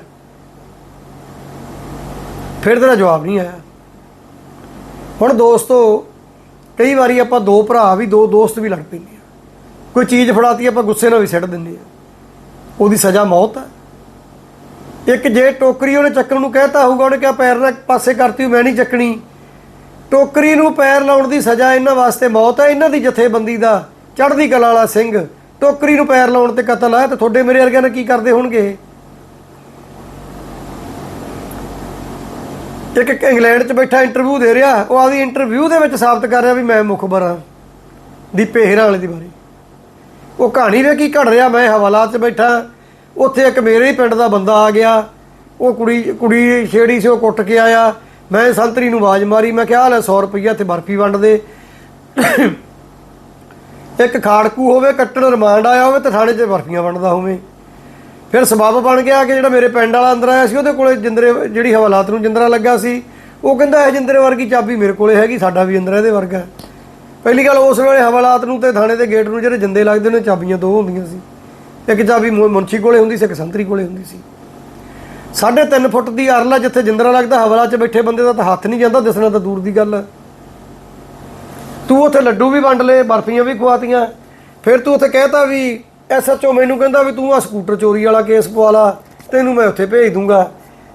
A: ਫਿਰ ਤੇਰਾ ਜਵਾਬ ਨਹੀਂ ਆਇਆ। ਹੁਣ ਦੋਸਤੋ, ਕਈ ਵਾਰੀ ਆਪਾਂ ਦੋ ਭਰਾ ਵੀ, ਦੋ ਦੋਸਤ ਵੀ ਲੜ ਪੈਂਦੇ ਆ। ਕੋਈ ਚੀਜ਼ ਫੜਾਤੀ, ਆਪਾਂ ਗੁੱਸੇ ਨਾਲ ਵੀ ਸਿੱਟ ਦਿੰਦੇ ਆ। ਉਹਦੀ ਸਜ਼ਾ ਮੌਤ ਹੈ ਇੱਕ ਜੇ ਟੋਕਰੀ ਉਹਨੇ ਚੱਕਣ ਨੂੰ ਕਹਿਤਾ ਹੋਊਗਾ, ਉਹਨੇ ਕਿਹਾ ਪੈਰ ਨਾਲ ਪਾਸੇ ਕਰਤੀ, ਮੈਂ ਨਹੀਂ ਚੱਕਣੀ। ਟੋਕਰੀ ਨੂੰ ਪੈਰ ਲਾਉਣ ਦੀ ਸਜ਼ਾ ਇਹਨਾਂ ਵਾਸਤੇ ਮੌਤ ਹੈ, ਇਹਨਾਂ ਦੀ ਜਥੇਬੰਦੀ ਦਾ। ਚੜ੍ਹਦੀ ਕਲਾ ਵਾਲਾ ਸਿੰਘ, ਟੋਕਰੀ ਨੂੰ ਪੈਰ ਲਾਉਣ ਤੇ ਕਤਲ ਹੈ ਤੇ ਤੁਹਾਡੇ ਮੇਰੇ ਵਰਗਿਆਂ ਨਾਲ ਕੀ ਕਰਦੇ ਹੋਣਗੇ? ਇੱਕ ਇੱਕ ਇੰਗਲੈਂਡ 'ਚ ਬੈਠਾ ਇੰਟਰਵਿਊ ਦੇ ਰਿਹਾ, ਉਹ ਆਦੀ ਇੰਟਰਵਿਊ ਦੇ ਵਿੱਚ ਸਾਬਤ ਕਰ ਰਿਹਾ ਵੀ ਮੈਂ ਮੁਖਬਰ ਹਾਂ, ਦੀਪੇ ਹੀਰਾਂ ਵਾਲੇ ਦੀ ਬਾਰੇ ਉਹ ਕਹਾਣੀ ਵੇ ਕੀ ਘੜ ਰਿਹਾ, ਮੈਂ ਹਵਾਲਾਤ 'ਚ ਬੈਠਾ, ਉੱਥੇ ਇੱਕ ਮੇਰੇ ਹੀ ਪਿੰਡ ਦਾ ਬੰਦਾ ਆ ਗਿਆ, ਉਹ ਕੁੜੀ ਕੁੜੀ ਛੇੜੀ ਸੀ, ਉਹ ਕੁੱਟ ਕੇ ਆਇਆ ਮੈਂ ਸੰਤਰੀ ਨੂੰ ਆਵਾਜ਼ ਮਾਰੀ, ਮੈਂ ਕਿਹਾ, ਆਹ ਲੈ 100 ਰੁਪਈਆ ਤੇ ਬਰਫੀ ਵੰਡ ਦੇ। ਇੱਕ ਖਾੜਕੂ ਹੋਵੇ, ਕੱਟਣ ਰਿਮਾਂਡ ਆਇਆ ਹੋਵੇ, ਤੇ ਥਾਣੇ 'ਚ ਬਰਫੀਆਂ ਵੰਡਦਾ ਹੋਵੇ। ਫਿਰ ਸਬੱਬ ਬਣ ਗਿਆ ਕਿ ਜਿਹੜਾ ਮੇਰੇ ਪਿੰਡ ਵਾਲਾ ਅੰਦਰ ਆਇਆ ਸੀ, ਉਹਦੇ ਕੋਲੇ ਜਿੰਦਰੇ, ਜਿਹੜੀ ਹਵਾਲਾਤ ਨੂੰ ਜਿੰਦਰਾ ਲੱਗਾ ਸੀ, ਉਹ ਕਹਿੰਦਾ, ਇਹ ਜਿੰਦਰੇ ਵਰਗੀ ਚਾਬੀ ਮੇਰੇ ਕੋਲੇ ਹੈਗੀ, ਸਾਡਾ ਵੀ ਅੰਦਰ ਇਹਦੇ ਵਰਗਾ। ਪਹਿਲੀ ਗੱਲ ਉਸ ਵੇਲੇ ਹਵਾਲਾਤ ਨੂੰ ਤੇ ਥਾਣੇ ਦੇ ਗੇਟ ਨੂੰ ਜਿਹੜੇ ਜਿੰਦੇ ਲੱਗਦੇ ਨੇ, ਚਾਬੀਆਂ ਦੋ ਹੁੰਦੀਆਂ ਸੀ। ਇੱਕ ਚਾਬੀ ਮੁ- ਮੁਨਸ਼ੀ ਕੋਲੇ ਹੁੰਦੀ ਸੀ, ਇੱਕ ਸੰਤਰੀ ਕੋਲੇ ਹੁੰਦੀ ਸੀ। ਸਾਢੇ ਤਿੰਨ ਫੁੱਟ ਦੀ ਅਰਲਾ ਜਿੱਥੇ ਜਿੰਦਰਾ ਲੱਗਦਾ, ਹਵਲਾ 'ਚ ਬੈਠੇ ਬੰਦੇ ਦਾ ਤਾਂ ਹੱਥ ਨਹੀਂ ਜਾਂਦਾ ਦਿਸਣਾ ਤਾਂ ਦੂਰ ਦੀ ਗੱਲ ਹੈ ਤੂੰ ਉੱਥੇ ਲੱਡੂ ਵੀ ਵੰਡ ਲਏ, ਬਰਫੀਆਂ ਵੀ ਖਵਾਤੀਆਂ। ਫਿਰ ਤੂੰ ਉੱਥੇ ਕਹਿਤਾ ਵੀ ਐਸਐਚਓ ਮੈਨੂੰ ਕਹਿੰਦਾ ਵੀ ਤੂੰ ਆ ਸਕੂਟਰ ਚੋਰੀ ਵਾਲਾ ਕੇਸ ਪਵਾ ਲਾ, ਤੈਨੂੰ ਮੈਂ ਉੱਥੇ ਭੇਜ ਦੂੰਗਾ।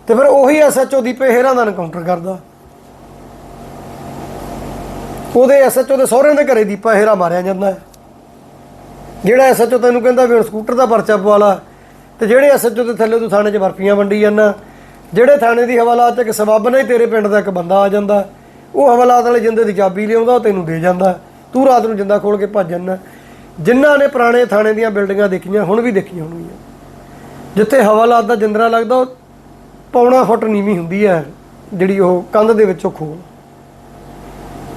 A: ਤੇ ਫਿਰ ਉਹੀ ਐਸਐਚਓ ਦੀਪੇ ਹੇਰਾਂ ਦਾ ਐਨਕਾਊਂਟਰ ਕਰਦਾ। ਉਹਦੇ ਐਸਐਚਓ ਦੇ ਸਹੁਰਿਆਂ ਦੇ ਘਰੇ ਦੀਪਾ ਹੇਰਾ ਮਾਰਿਆ ਜਾਂਦਾ। ਹੈ। ਜਿਹੜਾ ਐਸਐਚਓ ਤੈਨੂੰ ਕਹਿੰਦਾ ਵੀ ਹੁਣ ਸਕੂਟਰ ਦਾ ਪਰਚਾ ਪਵਾ ਲਾ ਤੇ ਜਿਹੜੇ ਐਸਐਚਓ ਦੇ ਥੱਲੇ ਤੂੰ ਥਾਣੇ 'ਚ ਬਰਫੀਆਂ ਵੰਡੀ ਜਾਂਦਾ, ਜਿਹੜੇ ਥਾਣੇ ਦੀ ਹਵਾਲਾਤ 'ਚ ਇੱਕ ਸਬੱਬ ਨਹੀਂ ਤੇਰੇ ਪਿੰਡ ਦਾ ਇੱਕ ਬੰਦਾ ਆ ਜਾਂਦਾ, ਉਹ ਹਵਾਲਾਤ ਵਾਲੇ ਜਿੰਦੇ ਦੀ ਚਾਬੀ ਲਿਆਉਂਦਾ, ਉਹ ਤੈਨੂੰ ਦੇ ਜਾਂਦਾ, ਤੂੰ ਰਾਤ ਨੂੰ ਜਿੰਦਾ ਖੋਲ ਕੇ ਭੱਜ ਜਾਂਦਾ। ਜਿਨ੍ਹਾਂ ਨੇ ਪੁਰਾਣੇ ਥਾਣੇ ਦੀਆਂ ਬਿਲਡਿੰਗਾਂ ਦੇਖੀਆਂ, ਹੁਣ ਵੀ ਦੇਖੀਆਂ ਹੋਣਗੀਆਂ। ਜਿੱਥੇ ਹਵਾਲਾਤ ਦਾ ਜਿੰਦਰਾ ਲੱਗਦਾ, ਉਹ ਪੌਣਾ ਫੁੱਟ ਨੀਵੀਂ ਹੁੰਦੀ ਹੈ, ਜਿਹੜੀ ਉਹ ਕੰਧ ਦੇ ਵਿੱਚੋਂ ਖੋਲ।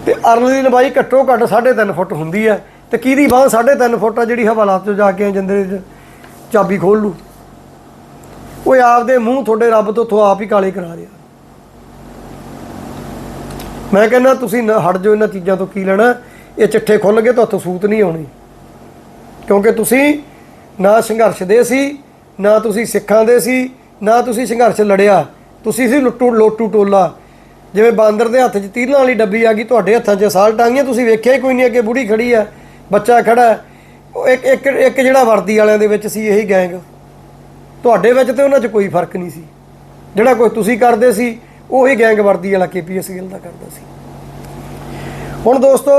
A: ਤੇ ਅਰਲ ਦੀ ਲੰਬਾਈ ਘੱਟੋ ਘੱਟ 3.5 ਫੁੱਟ ਹੁੰਦੀ ਹੈ, ਤੇ ਕਿਹਦੀ ਬਾਹ 3.5 ਫੁੱਟ ਆ ਜਿਹੜੀ ਹਵਾਲਾਤ 'ਚੋਂ ਜਾ ਕੇ ਜਿੰਦਰੇ 'ਚ ਚਾਬੀ ਖੋਲ ਲੂ ਉਹ ਆਪਦੇ ਮੂੰਹ ਤੁਹਾਡੇ ਰੱਬ ਤੋਂ ਥੋ ਆਪ ਹੀ ਕਾਲੇ ਕਰਾ ਰਿਹਾ। ਮੈਂ ਕਹਿੰਦਾ, ਤੁਸੀਂ ਨਾ ਹਟ ਜਾਓ ਇਹਨਾਂ ਚੀਜ਼ਾਂ ਤੋਂ ਕੀ ਲੈਣਾ। ਇਹ ਚਿੱਠੇ ਖੁੱਲ ਗਏ ਤਾਂ ਸੂਤ ਨਹੀਂ ਆਉਣੀ। ਕਿਉਂਕਿ ਤੁਸੀਂ ਨਾ ਸੰਘਰਸ਼ ਦੇ ਸੀ, ਨਾ ਤੁਸੀਂ ਸਿੱਖਾਂ ਦੇ ਸੀ, ਨਾ ਤੁਸੀਂ ਸੰਘਰਸ਼ ਲੜਿਆ। ਤੁਸੀਂ ਸੀ ਲੁੱਟੂ ਲੋਟੂ ਟੋਲਾ। ਜਿਵੇਂ ਬਾਂਦਰ ਦੇ ਹੱਥ 'ਚ ਤੀਰਾਂ ਵਾਲੀ ਡੱਬੀ ਆ ਗਈ, ਤੁਹਾਡੇ ਹੱਥਾਂ 'ਚ ਸਾਲ ਟਾਂਗੀਆਂ, ਤੁਸੀਂ ਵੇਖਿਆ ਹੀ ਕੋਈ ਨਹੀਂ, ਅੱਗੇ ਬੁੜੀ ਖੜੀ ਆ, ਬੱਚਾ ਖੜਾ। ਉਹ ਇੱਕ ਇੱਕ ਇੱਕ ਜਿਹੜਾ ਵਰਦੀ ਵਾਲਿਆਂ ਦੇ ਵਿੱਚ ਸੀ, ਇਹੀ ਗੈਂਗ ਤੁਹਾਡੇ ਵਿੱਚ ਤੇ ਉਹਨਾਂ 'ਚ ਕੋਈ ਫ਼ਰਕ ਨਹੀਂ ਸੀ। ਜਿਹੜਾ ਕੋਈ ਤੁਸੀਂ ਕਰਦੇ ਸੀ, ਉਹੀ ਗੈਂਗ ਵਰਦੀ ਵਾਲਾ ਕੇਪੀਐਸ ਗਿੱਲ ਦਾ ਕਰਦਾ ਸੀ। ਹੁਣ ਦੋਸਤੋ,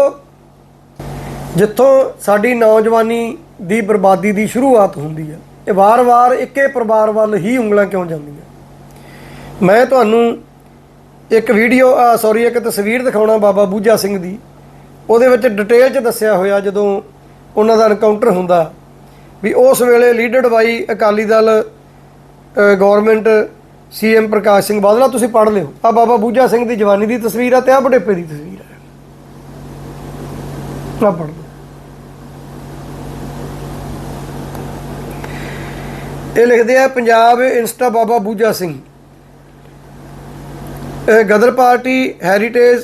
A: ਜਿੱਥੋਂ ਸਾਡੀ ਨੌਜਵਾਨੀ ਦੀ ਬਰਬਾਦੀ ਦੀ ਸ਼ੁਰੂਆਤ ਹੁੰਦੀ ਹੈ ਇਹ ਵਾਰ-ਵਾਰ ਇੱਕੇ ਪਰਿਵਾਰ ਵੱਲ ਹੀ ਉਂਗਲਾਂ ਕਿਉਂ ਜਾਂਦੀਆਂ? ਮੈਂ ਤੁਹਾਨੂੰ ਇੱਕ ਵੀਡੀਓ ਆ ਸੌਰੀ ਇੱਕ ਤਸਵੀਰ ਦਿਖਾਉਣਾ ਬਾਬਾ ਬੂਝਾ ਸਿੰਘ ਦੀ। ਉਹਦੇ ਵਿੱਚ ਡਿਟੇਲ 'ਚ ਦੱਸਿਆ ਹੋਇਆ ਜਦੋਂ ਉਹਨਾਂ ਦਾ ਐਨਕਾਊਂਟਰ ਹੁੰਦਾ ਵੀ ਉਸ ਵੇਲੇ leaded by Akali Dal government CM Prakash Singh Badal ਆਹ ਤੁਸੀਂ ਪੜ੍ਹ ਲਿਓ। ਆ ਬਾਬਾ ਬੂਝਾ ਸਿੰਘ ਦੀ ਜਵਾਨੀ ਦੀ ਤਸਵੀਰ ਆ ਤੇ ਆ ਬੁਢੇਪੇ ਦੀ ਤਸਵੀਰ ਆ। ਪੜ੍ਹ ਲਓ। ਇਹ ਲਿਖਦੇ ਆ, ਪੰਜਾਬ ਇੰਸਟਾ ਬਾਬਾ ਬੂਜਾ ਸਿੰਘ। ਇਹ Gadar party heritage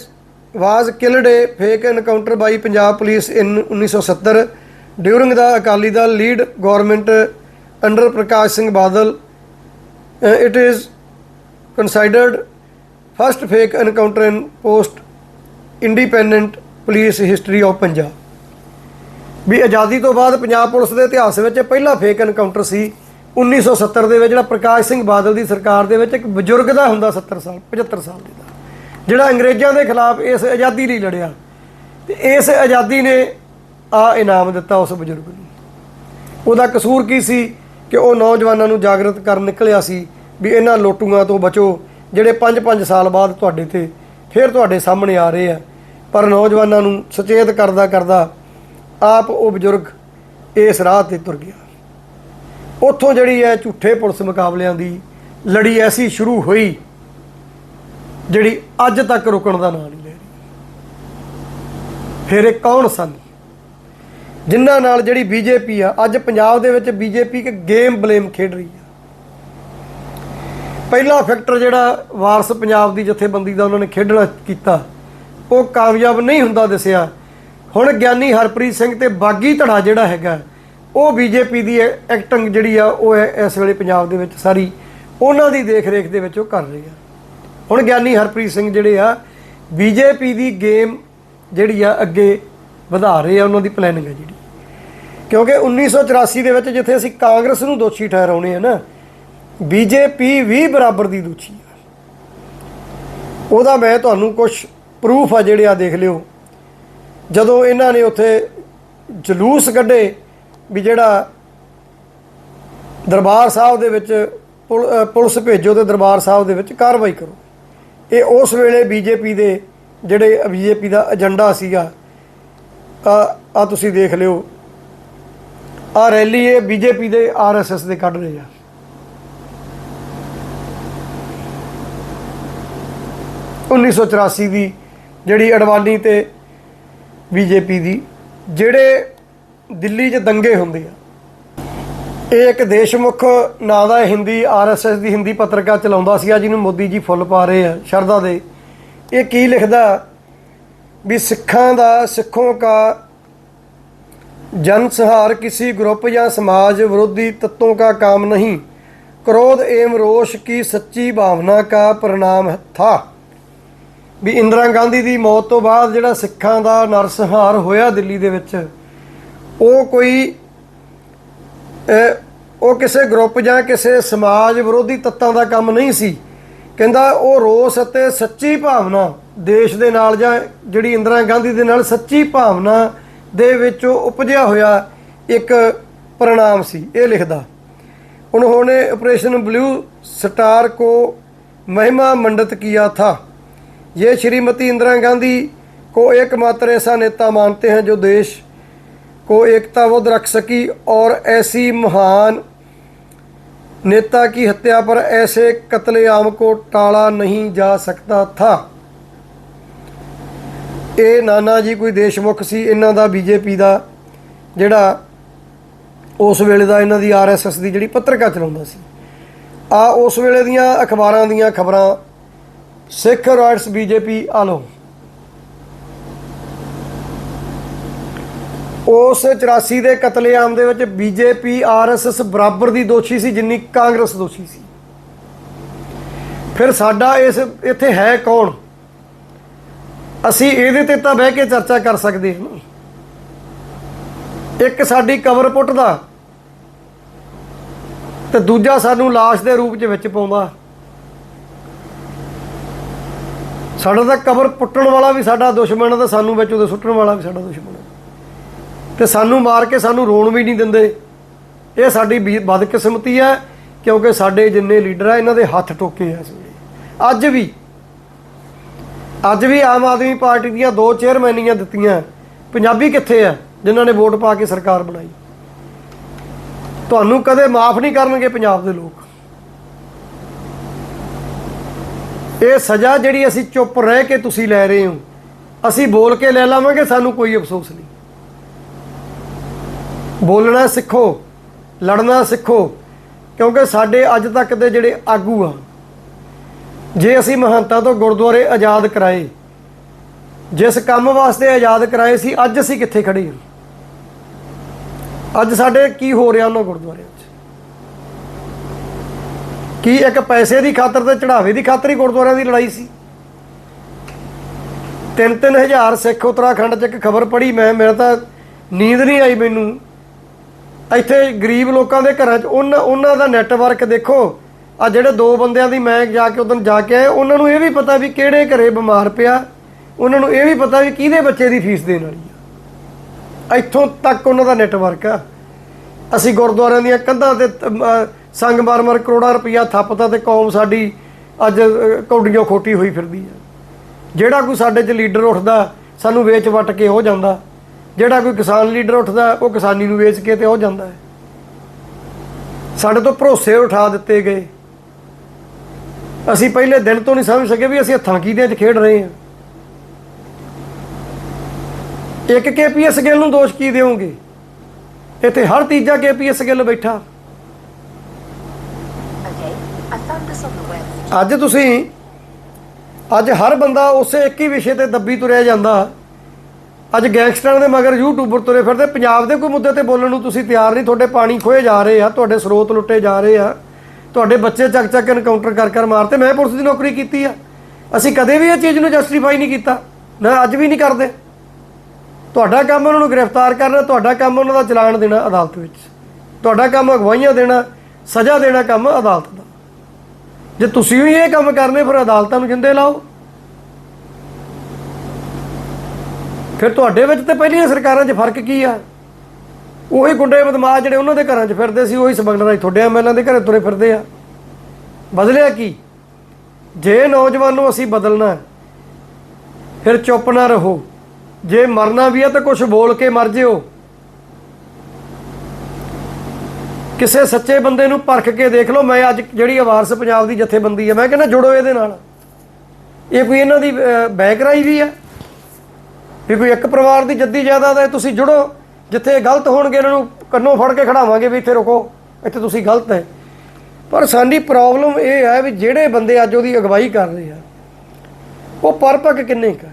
A: was killed a fake encounter by Punjab police in 1970 during the Akali Dal lead government under Prakash Singh Badal it is considered first fake encounter in post independent police history of Punjab ਵੀ ਆਜ਼ਾਦੀ ਤੋਂ ਬਾਅਦ Punjab police ਦੇ ਇਤਿਹਾਸ ਵਿੱਚ ਪਹਿਲਾ fake encounter ਸੀ 1970 ਦੇ ਵਿੱਚ, ਜਿਹੜਾ ਪ੍ਰਕਾਸ਼ ਸਿੰਘ ਬਾਦਲ ਦੀ ਸਰਕਾਰ ਦੇ ਵਿੱਚ ਇੱਕ ਬਜ਼ੁਰਗ ਦਾ ਹੁੰਦਾ 70 ਸਾਲ 75 ਸਾਲ ਦਾ, ਜਿਹੜਾ ਅੰਗਰੇਜ਼ਾਂ ਦੇ ਖਿਲਾਫ ਇਸ ਆਜ਼ਾਦੀ ਲਈ ਲੜਿਆ। ਤੇ ਇਸ ਆਜ਼ਾਦੀ ਨੇ ਆ ਇਨਾਮ ਦਿੱਤਾ ਉਸ ਬਜ਼ੁਰਗ ਨੂੰ। ਉਹਦਾ ਕਸੂਰ ਕੀ ਸੀ ਕਿ ਉਹ ਨੌਜਵਾਨਾਂ ਨੂੰ ਜਾਗਰਤ ਕਰਨ ਨਿਕਲਿਆ ਸੀ ਵੀ ਇਹਨਾਂ ਲੋਟੂਆਂ ਤੋਂ ਬਚੋ, ਜਿਹੜੇ 5-5 ਸਾਲ ਬਾਅਦ ਤੁਹਾਡੇ ਤੇ ਫਿਰ ਤੁਹਾਡੇ ਸਾਹਮਣੇ ਆ ਰਹੇ ਆ। ਪਰ ਨੌਜਵਾਨਾਂ ਨੂੰ ਸੁਚੇਤ ਕਰਦਾ ਕਰਦਾ ਆਪ ਉਹ ਬਜ਼ੁਰਗ ਇਸ ਰਾਹ ਤੇ ਤੁਰ ਗਿਆ। ਉੱਥੋਂ ਜਿਹੜੀ ਹੈ ਝੂਠੇ ਪੁਲਿਸ ਮੁਕਾਬਲਿਆਂ ਦੀ ਲੜੀ ਐਸੀ ਸ਼ੁਰੂ ਹੋਈ, ਜਿਹੜੀ ਅੱਜ ਤੱਕ ਰੁਕਣ ਦਾ ਨਾਂ ਨਹੀਂ ਲੈ ਰਹੀ। ਫਿਰ ਇਹ ਕੌਣ ਸਨ? ਜਿਨ੍ਹਾਂ ਨਾਲ ਜਿਹੜੀ ਬੀਜੇਪੀ ਆ, ਅੱਜ ਪੰਜਾਬ ਦੇ ਵਿੱਚ ਬੀਜੇਪੀ ਇੱਕ ਗੇਮ ਬਲੇਮ ਖੇਡ ਰਹੀ ਆ। ਪਹਿਲਾ ਫੈਕਟਰ ਜਿਹੜਾ ਵਾਰਸ ਪੰਜਾਬ ਦੀ ਜਥੇਬੰਦੀ ਦਾ ਉਹਨਾਂ ਨੇ ਖੇਡਣਾ ਕੀਤਾ, ਉਹ ਕਾਮਯਾਬ ਨਹੀਂ ਹੁੰਦਾ ਦਿਸਿਆ। ਹੁਣ ਗਿਆਨੀ ਹਰਪ੍ਰੀਤ ਸਿੰਘ ਤੇ ਬਾਗੀ ਧੜਾ ਜਿਹੜਾ ਹੈਗਾ, ਉਹ ਬੀਜੇਪੀ ਦੀ ਐਕਟਿੰਗ ਜਿਹੜੀ ਆ, ਉਹ ਹੈ ਇਸ ਵੇਲੇ ਪੰਜਾਬ ਦੇ ਵਿੱਚ ਸਾਰੀ ਉਹਨਾਂ ਦੀ ਦੇਖ-ਰੇਖ ਦੇ ਵਿੱਚ ਉਹ ਕਰ ਰਹੀ ਆ। ਹੁਣ ਗਿਆਨੀ ਹਰਪ੍ਰੀਤ ਸਿੰਘ ਜਿਹੜੇ ਆ ਬੀਜੇਪੀ ਦੀ ਗੇਮ ਜਿਹੜੀ ਆ, ਅੱਗੇ ਵਧਾ ਰਹੇ ਆ, ਉਹਨਾਂ ਦੀ ਪਲੈਨਿੰਗ ਹੈ ਜਿਹੜੀ। ਕਿਉਂਕਿ 1984 ਦੇ ਵਿੱਚ ਜਿੱਥੇ ਅਸੀਂ ਕਾਂਗਰਸ ਨੂੰ ਦੋਸ਼ੀ ਠਹਿਰਾਉਣੇ ਆ ਨਾ ਬੀਜੇਪੀ ਵੀ ਬਰਾਬਰ ਦੀ ਦੋਸ਼ੀ ਆ। ਉਹਦਾ ਮੈਂ ਤੁਹਾਨੂੰ ਕੁਝ ਪ੍ਰੂਫ ਆ ਜਿਹੜੇ ਆ ਦੇਖ ਲਿਓ। ਜਦੋਂ ਇਹਨਾਂ ਨੇ ਉੱਥੇ ਜਲੂਸ ਕੱਢੇ ਵੀ ਜਿਹੜਾ ਦਰਬਾਰ ਸਾਹਿਬ ਦੇ ਵਿੱਚ ਪੁਲ- ਪੁਲਿਸ ਭੇਜੋ ਤੇ ਦਰਬਾਰ ਸਾਹਿਬ ਦੇ ਵਿੱਚ ਕਾਰਵਾਈ ਕਰੋ। ਇਹ ਉਸ ਵੇਲੇ ਬੀਜੇਪੀ ਦੇ ਜਿਹੜੇ ਬੀਜੇਪੀ ਦਾ ਏਜੰਡਾ ਸੀਗਾ, ਆ ਆ ਤੁਸੀਂ ਦੇਖ ਲਿਓ। ਆ ਰੈਲੀ ਇਹ ਬੀਜੇਪੀ ਦੇ ਆਰਐਸਐਸ ਦੇ ਕੱਢ ਰਹੇ ਆ। ਉੱਨੀ ਸੌ ਚੁਰਾਸੀ ਦੀ ਜਿਹੜੀ ਅਡਵਾਨੀ ਤੇ ਬੀਜੇਪੀ ਦੀ, ਜਿਹੜੇ ਦਿੱਲੀ 'ਚ ਦੰਗੇ ਹੁੰਦੇ ਆ, ਇਹ ਇੱਕ ਦੇਸ਼ਮੁਖ ਨਾਂ ਦਾ ਹਿੰਦੀ ਆਰਐਸਐਸ ਦੀ ਹਿੰਦੀ ਪੱਤਰਕਾ ਚਲਾਉਂਦਾ ਸੀ ਜਿਹਨੂੰ ਮੋਦੀ ਜੀ ਫੁੱਲ ਪਾ ਰਹੇ ਆ, ਸ਼ਰਧਾ ਦੇ। ਇਹ ਕੀ ਲਿਖਦਾ? ਵੀ ਸਿੱਖਾਂ ਦਾ ਸਿੱਖੋਂ ਕਾ जन संहार किसी ग्रुप या समाज विरोधी तत्वों का काम नहीं क्रोध एवं रोष की सच्ची भावना का परिणाम था ਵੀ ਇੰਦਰਾ ਗਾਂਧੀ ਦੀ ਮੌਤ ਤੋਂ ਬਾਅਦ ਜਿਹੜਾ ਸਿੱਖਾਂ ਦਾ ਨਰਸੰਹਾਰ ਹੋਇਆ ਦਿੱਲੀ ਦੇ ਵਿੱਚ ਉਹ ਕੋਈ ਅਹ, ਉਹ ਕਿਸੇ ਗਰੁੱਪ ਜਾਂ ਕਿਸੇ ਸਮਾਜ ਵਿਰੋਧੀ ਤੱਤਾਂ ਦਾ ਕੰਮ ਨਹੀਂ ਸੀ ਕਹਿੰਦਾ ਉਹ ਰੋਸ ਅਤੇ ਸੱਚੀ ਭਾਵਨਾ ਦੇਸ਼ ਦੇ ਨਾਲ ਜਾਂ ਜਿਹੜੀ ਇੰਦਰਾ ਗਾਂਧੀ ਦੇ ਨਾਲ ਸੱਚੀ ਭਾਵਨਾ ਦੇ ਵਿੱਚੋਂ ਉਪਜਿਆ ਹੋਇਆ ਇੱਕ परिणाम ਸੀ ਇਹ ਲਿਖਦਾ उन्होंने ऑपरेशन ब्लू स्टार को महिमा मंडित किया था ये श्रीमती इंदिरा गांधी को एकमात्र ऐसा नेता मानते हैं जो देश को एकताबद्ध रख सकी और ऐसी महान नेता की हत्या पर ऐसे कत्लेआम को टाला नहीं जा सकता था ਇਹ ਨਾਨਾ ਜੀ ਕੋਈ ਦੇਸ਼ਮੁਖ ਸੀ, ਇਹਨਾਂ ਦਾ ਬੀਜੇਪੀ ਦਾ ਜਿਹੜਾ ਉਸ ਵੇਲੇ ਦਾ ਇਹਨਾਂ ਦੀ ਆਰਐਸਐਸ ਦੀ ਜਿਹੜੀ ਪੱਤਰਕਾ ਚਲਾਉਂਦਾ ਸੀ। ਆ ਉਸ ਵੇਲੇ ਦੀਆਂ ਅਖਬਾਰਾਂ ਦੀਆਂ ਖਬਰਾਂ, ਸਿੱਖ ਰਾਈਟਸ ਬੀਜੇਪੀ ਆਲੋ। ਉਸ 84 ਦੇ ਕਤਲੇਆਮ ਦੇ ਵਿੱਚ ਬੀਜੇਪੀ ਆਰਐਸਐਸ ਬਰਾਬਰ ਦੀ ਦੋਸ਼ੀ ਸੀ, ਜਿੰਨੀ ਕਾਂਗਰਸ ਦੋਸ਼ੀ ਸੀ। ਫਿਰ ਸਾਡਾ ਇਸ, ਇੱਥੇ ਹੈ ਕੌਣ? ਅਸੀਂ ਇਹਦੇ ਤੇ ਤਾਂ ਬਹਿ ਕੇ ਚਰਚਾ ਕਰ ਸਕਦੇ ਹਾਂ। ਇੱਕ ਸਾਡੀ ਕਬਰ ਪੁੱਟਦਾ ਤੇ ਦੂਜਾ ਸਾਨੂੰ ਲਾਸ਼ ਦੇ ਰੂਪ 'ਚ ਵਿੱਚ ਪਾਉਂਦਾ। ਸਾਡਾ ਤਾਂ ਕਬਰ ਪੁੱਟਣ ਵਾਲਾ ਵੀ ਸਾਡਾ ਦੁਸ਼ਮਣ ਹੈ ਤੇ ਸਾਨੂੰ ਵਿੱਚ ਉਹਦੇ ਸੁੱਟਣ ਵਾਲਾ ਵੀ ਸਾਡਾ ਦੁਸ਼ਮਣ ਹੈ ਤੇ ਸਾਨੂੰ ਮਾਰ ਕੇ ਸਾਨੂੰ ਰੋਣ ਵੀ ਨਹੀਂ ਦਿੰਦੇ। ਇਹ ਸਾਡੀ ਬੀ- ਬਦਕਿਸਮਤੀ ਹੈ ਕਿਉਂਕਿ ਸਾਡੇ ਜਿੰਨੇ ਲੀਡਰ ਆ, ਇਹਨਾਂ ਦੇ ਹੱਥ ਟੋਕੇ ਆ ਅੱਜ ਵੀ ਅੱਜ ਵੀ ਆਮ ਆਦਮੀ ਪਾਰਟੀ ਦੀਆਂ ਦੋ ਚੇਅਰਮੈਨੀਆਂ ਦਿੱਤੀਆਂ। ਪੰਜਾਬੀ ਕਿੱਥੇ ਆ ਜਿਨ੍ਹਾਂ ਨੇ ਵੋਟ ਪਾ ਕੇ ਸਰਕਾਰ ਬਣਾਈ? ਤੁਹਾਨੂੰ ਕਦੇ ਮਾਫ ਨਹੀਂ ਕਰਨਗੇ ਪੰਜਾਬ ਦੇ ਲੋਕ। ਇਹ ਸਜ਼ਾ ਜਿਹੜੀ ਅਸੀਂ ਚੁੱਪ ਰਹਿ ਕੇ ਤੁਸੀਂ ਲੈ ਰਹੇ ਹੋ, ਅਸੀਂ ਬੋਲ ਕੇ ਲੈ ਲਾਵਾਂਗੇ, ਸਾਨੂੰ ਕੋਈ ਅਫਸੋਸ ਨਹੀਂ। ਬੋਲਣਾ ਸਿੱਖੋ, ਲੜਨਾ ਸਿੱਖੋ, ਕਿਉਂਕਿ ਸਾਡੇ ਅੱਜ ਤੱਕ ਦੇ ਜਿਹੜੇ ਆਗੂ ਆ ਜੇ ਅਸੀਂ ਮਹੰਤਾਂ ਤੋਂ ਗੁਰਦੁਆਰੇ ਆਜ਼ਾਦ ਕਰਾਏ, ਜਿਸ ਕੰਮ ਵਾਸਤੇ ਆਜ਼ਾਦ ਕਰਾਏ ਸੀ, ਅੱਜ ਅਸੀਂ ਕਿੱਥੇ ਖੜੇ ਹਾਂ? ਅੱਜ ਸਾਡੇ ਕੀ ਹੋ ਰਿਹਾ ਉਹਨਾਂ ਗੁਰਦੁਆਰਿਆਂ 'ਚ ਕੀ ਇੱਕ ਪੈਸੇ ਦੀ ਖਾਤਰ ਤੇ ਚੜਾਵੇ ਦੀ ਖਾਤਰ ਹੀ ਗੁਰਦੁਆਰਿਆਂ ਦੀ ਲੜਾਈ ਸੀ? ਤਿੰਨ ਤਿੰਨ ਹਜ਼ਾਰ ਸਿੱਖ ਉੱਤਰਾਖੰਡ 'ਚ ਇੱਕ ਖਬਰ ਪੜ੍ਹੀ ਮੈਂ, ਮੇਰਾ ਤਾਂ ਨੀਂਦ ਨਹੀਂ ਆਈ ਮੈਨੂੰ। ਇੱਥੇ ਗਰੀਬ ਲੋਕਾਂ ਦੇ ਘਰਾਂ 'ਚ ਉਹਨਾਂ ਉਹਨਾਂ ਦਾ ਨੈਟਵਰਕ ਦੇਖੋ। ਆ ਜਿਹੜੇ ਦੋ ਬੰਦਿਆਂ ਦੀ ਮੈਂ ਜਾ ਕੇ ਉਦੋਂ ਜਾ ਕੇ ਆਏ ਉਹਨਾਂ ਨੂੰ ਇਹ ਵੀ ਪਤਾ ਵੀ ਕਿਹੜੇ ਘਰੇ ਬਿਮਾਰ ਪਿਆ, ਉਹਨਾਂ ਨੂੰ ਇਹ ਵੀ ਪਤਾ ਵੀ ਕਿਹਦੇ ਬੱਚੇ ਦੀ ਫੀਸ ਦੇਣ ਵਾਲੀ ਆ। ਇੱਥੋਂ ਤੱਕ ਉਹਨਾਂ ਦਾ ਨੈਟਵਰਕ ਆ। ਅਸੀਂ ਗੁਰਦੁਆਰਿਆਂ ਦੀਆਂ ਕੰਧਾਂ ਤੇ ਸੰਗ ਮਾਰ ਮਾਰ ਕਰੋੜਾਂ ਰੁਪਈਆ ਥੱਪਤਾ ਤੇ ਕੌਮ ਸਾਡੀ ਅੱਜ ਕੌਡੀਆਂ ਖੋਟੀ ਹੋਈ ਫਿਰਦੀ ਆ। ਜਿਹੜਾ ਕੋਈ ਸਾਡੇ 'ਚ ਲੀਡਰ ਉੱਠਦਾ, ਸਾਨੂੰ ਵੇਚ ਵਟ ਕੇ ਹੋ ਜਾਂਦਾ। ਜਿਹੜਾ ਕੋਈ ਕਿਸਾਨ ਲੀਡਰ ਉੱਠਦਾ, ਉਹ ਕਿਸਾਨੀ ਨੂੰ ਵੇਚ ਕੇ ਤੇ ਹੋ ਜਾਂਦਾ ਹੈ। ਸਾਡੇ ਤੋਂ ਭਰੋਸੇ ਉਠਾ ਦਿੱਤੇ ਗਏ। ਅਸੀਂ ਪਹਿਲੇ ਦਿਨ ਤੋਂ ਨਹੀਂ ਸਮਝ ਸਕੇ ਵੀ ਅਸੀਂ ਹੱਥਾਂ ਕੀਦਿਆਂ 'ਚ ਖੇਡ ਰਹੇ ਹਾਂ। ਇੱਕ ਕੇਪੀਐਸ ਗਿੱਲ ਨੂੰ ਦੋਸ਼ ਕੀ ਦਿਓਗੇ? ਇੱਥੇ ਹਰ ਤੀਜਾ ਕੇਪੀਐਸ ਗਿੱਲ ਬੈਠਾ. ਅੱਜ ਤੁਸੀਂ ਅੱਜ ਹਰ ਬੰਦਾ ਉਸੇ ਇੱਕ ਹੀ ਵਿਸ਼ੇ ਤੇ ਦੱਬੀ ਤੁਰਿਆ ਜਾਂਦਾ। ਅੱਜ ਗੈਂਗਸਟਰਾਂ ਦੇ ਮਗਰ ਯੂਟਿਊਬਰ ਤੁਰੇ ਫਿਰਦੇ ਪੰਜਾਬ ਦੇ ਕੋਈ ਮੁੱਦੇ ਤੇ ਬੋਲਣ ਨੂੰ ਤੁਸੀਂ ਤਿਆਰ ਨਹੀਂ ਤੁਹਾਡੇ ਪਾਣੀ ਖੋਏ ਜਾ ਰਹੇ ਆ ਤੁਹਾਡੇ ਸਰੋਤ ਲੁੱਟੇ ਜਾ ਰਹੇ ਆ। ਤੁਹਾਡੇ ਬੱਚੇ ਚੱਕ ਚੱਕ ਐਨਕਾਊਂਟਰ ਕਰ ਕਰ ਮਾਰਤੇ, ਮੈਂ ਪੁਲਿਸ ਦੀ ਨੌਕਰੀ ਕੀਤੀ ਆ। ਅਸੀਂ ਕਦੇ ਵੀ ਇਹ ਚੀਜ਼ ਨੂੰ ਜਸਟੀਫਾਈ ਨਹੀਂ ਕੀਤਾ। ਨਾ ਅੱਜ ਵੀ ਨਹੀਂ ਕਰਦੇ। ਤੁਹਾਡਾ ਕੰਮ ਉਹਨਾਂ ਨੂੰ ਗ੍ਰਿਫਤਾਰ ਕਰਨਾ, ਤੁਹਾਡਾ ਕੰਮ ਉਹਨਾਂ ਦਾ ਚਲਾਨ ਦੇਣਾ ਅਦਾਲਤ ਵਿੱਚ। ਤੁਹਾਡਾ ਕੰਮ ਅਗਵਾਈਆਂ ਦੇਣਾ, ਸਜ਼ਾ ਦੇਣਾ ਕੰਮ ਅਦਾਲਤ ਦਾ। ਜੇ ਤੁਸੀਂ ਵੀ ਇਹ ਕੰਮ ਕਰਨੇ, ਫਿਰ ਅਦਾਲਤਾਂ ਨੂੰ ਜਿੰਦੇ ਲਾਓ। ਫਿਰ ਤੁਹਾਡੇ ਵਿੱਚ ਤੇ ਪਹਿਲੀਆਂ ਸਰਕਾਰਾਂ 'ਚ ਫ਼ਰਕ ਕੀ ਆ? ਉਹੀ ਗੁੰਡੇ ਬਦਮਾਸ਼ ਜਿਹੜੇ ਉਹਨਾਂ ਦੇ ਘਰਾਂ 'ਚ ਫਿਰਦੇ ਸੀ, ਉਹੀ ਸਮਗਲਰਾਂ 'ਚ ਤੁਹਾਡੇ ਐਮਐਲਏ ਦੇ ਘਰੇ ਤੁਰੇ ਫਿਰਦੇ ਆ। ਬਦਲਿਆ ਕੀ? ਜੇ ਨੌਜਵਾਨ ਨੂੰ ਅਸੀਂ ਬਦਲਣਾ ਫਿਰ ਚੁੱਪ ਨਾ ਰਹੋ। ਜੇ ਮਰਨਾ ਵੀ ਹੈ ਤਾਂ ਕੁਝ ਬੋਲ ਕੇ ਮਰ ਜਿਓ। ਕਿਸੇ ਸੱਚੇ ਬੰਦੇ ਨੂੰ ਪਰਖ ਕੇ ਦੇਖ ਲਓ, ਮੈਂ ਅੱਜ ਜਿਹੜੀ ਆਵਾਰਸ ਪੰਜਾਬ ਦੀ ਜਥੇਬੰਦੀ ਹੈ ਮੈਂ ਕਹਿੰਦਾ ਜੁੜੋ ਇਹਦੇ ਨਾਲ। ਇਹ ਕੋਈ ਇਹਨਾਂ ਦੀ ਬੈਕਰਾਈ ਵੀ ਹੈ ਵੀ ਕੋਈ ਇੱਕ ਪਰਿਵਾਰ ਦੀ ਜੱਦੀ ਜਾਇਦਾਦ ਹੈ ਤੁਸੀਂ ਜੁੜੋ। ਜਿੱਥੇ ਗਲਤ ਹੋਣਗੇ, ਇਹਨਾਂ ਨੂੰ ਕੰਨੋਂ ਫੜ ਕੇ ਖੜਾਵਾਂਗੇ ਵੀ ਇੱਥੇ ਰੁਕੋ, ਇੱਥੇ ਤੁਸੀਂ ਗਲਤ ਹੈ। ਪਰ ਸਾਡੀ ਪ੍ਰੋਬਲਮ ਇਹ ਹੈ ਵੀ ਜਿਹੜੇ ਬੰਦੇ ਅੱਜ ਉਹਦੀ ਅਗਵਾਈ ਕਰ ਰਹੇ ਆ, ਉਹ ਪਰਪਕ ਕਿੰਨੇ ਕੁ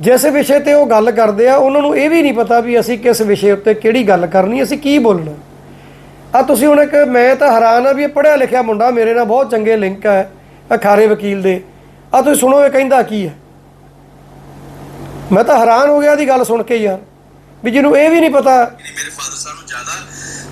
A: ਜਿਸ ਵਿਸ਼ੇ ਤੇ ਉਹ ਗੱਲ ਕਰਦੇ ਆ, ਉਹਨਾਂ ਨੂੰ ਇਹ ਵੀ ਨਹੀਂ ਪਤਾ ਵੀ ਅਸੀਂ ਕਿਸ ਵਿਸ਼ੇ ਉੱਤੇ ਕਿਹੜੀ ਗੱਲ ਕਰਨੀ, ਅਸੀਂ ਕੀ ਬੋਲਣਾ। ਆ ਤੁਸੀਂ ਹੁਣ ਇੱਕ, ਮੈਂ ਤਾਂ ਹੈਰਾਨ ਆ ਵੀ ਇਹ ਪੜ੍ਹਿਆ ਲਿਖਿਆ ਮੁੰਡਾ ਮੇਰੇ ਨਾਲ ਬਹੁਤ ਚੰਗੇ ਲਿੰਕ ਹੈ ਅਖਾਰੇ ਵਕੀਲ ਦੇ। ਆ ਤੁਸੀਂ ਸੁਣੋ ਇਹ ਕਹਿੰਦਾ ਕੀ ਹੈ ਮੈਂ ਤਾਂ ਹੈਰਾਨ ਹੋ ਗਿਆ ਦੀ ਗੱਲ ਸੁਣ ਕੇ ਯਾਰ। ਵੀ ਜਿਹਨੂੰ ਇਹ ਵੀ ਨਹੀਂ ਪਤਾ।
B: ਮੇਰੇ ਫਾਦਰ ਸਾਹਿਬ ਨੂੰ ਜ਼ਿਆਦਾ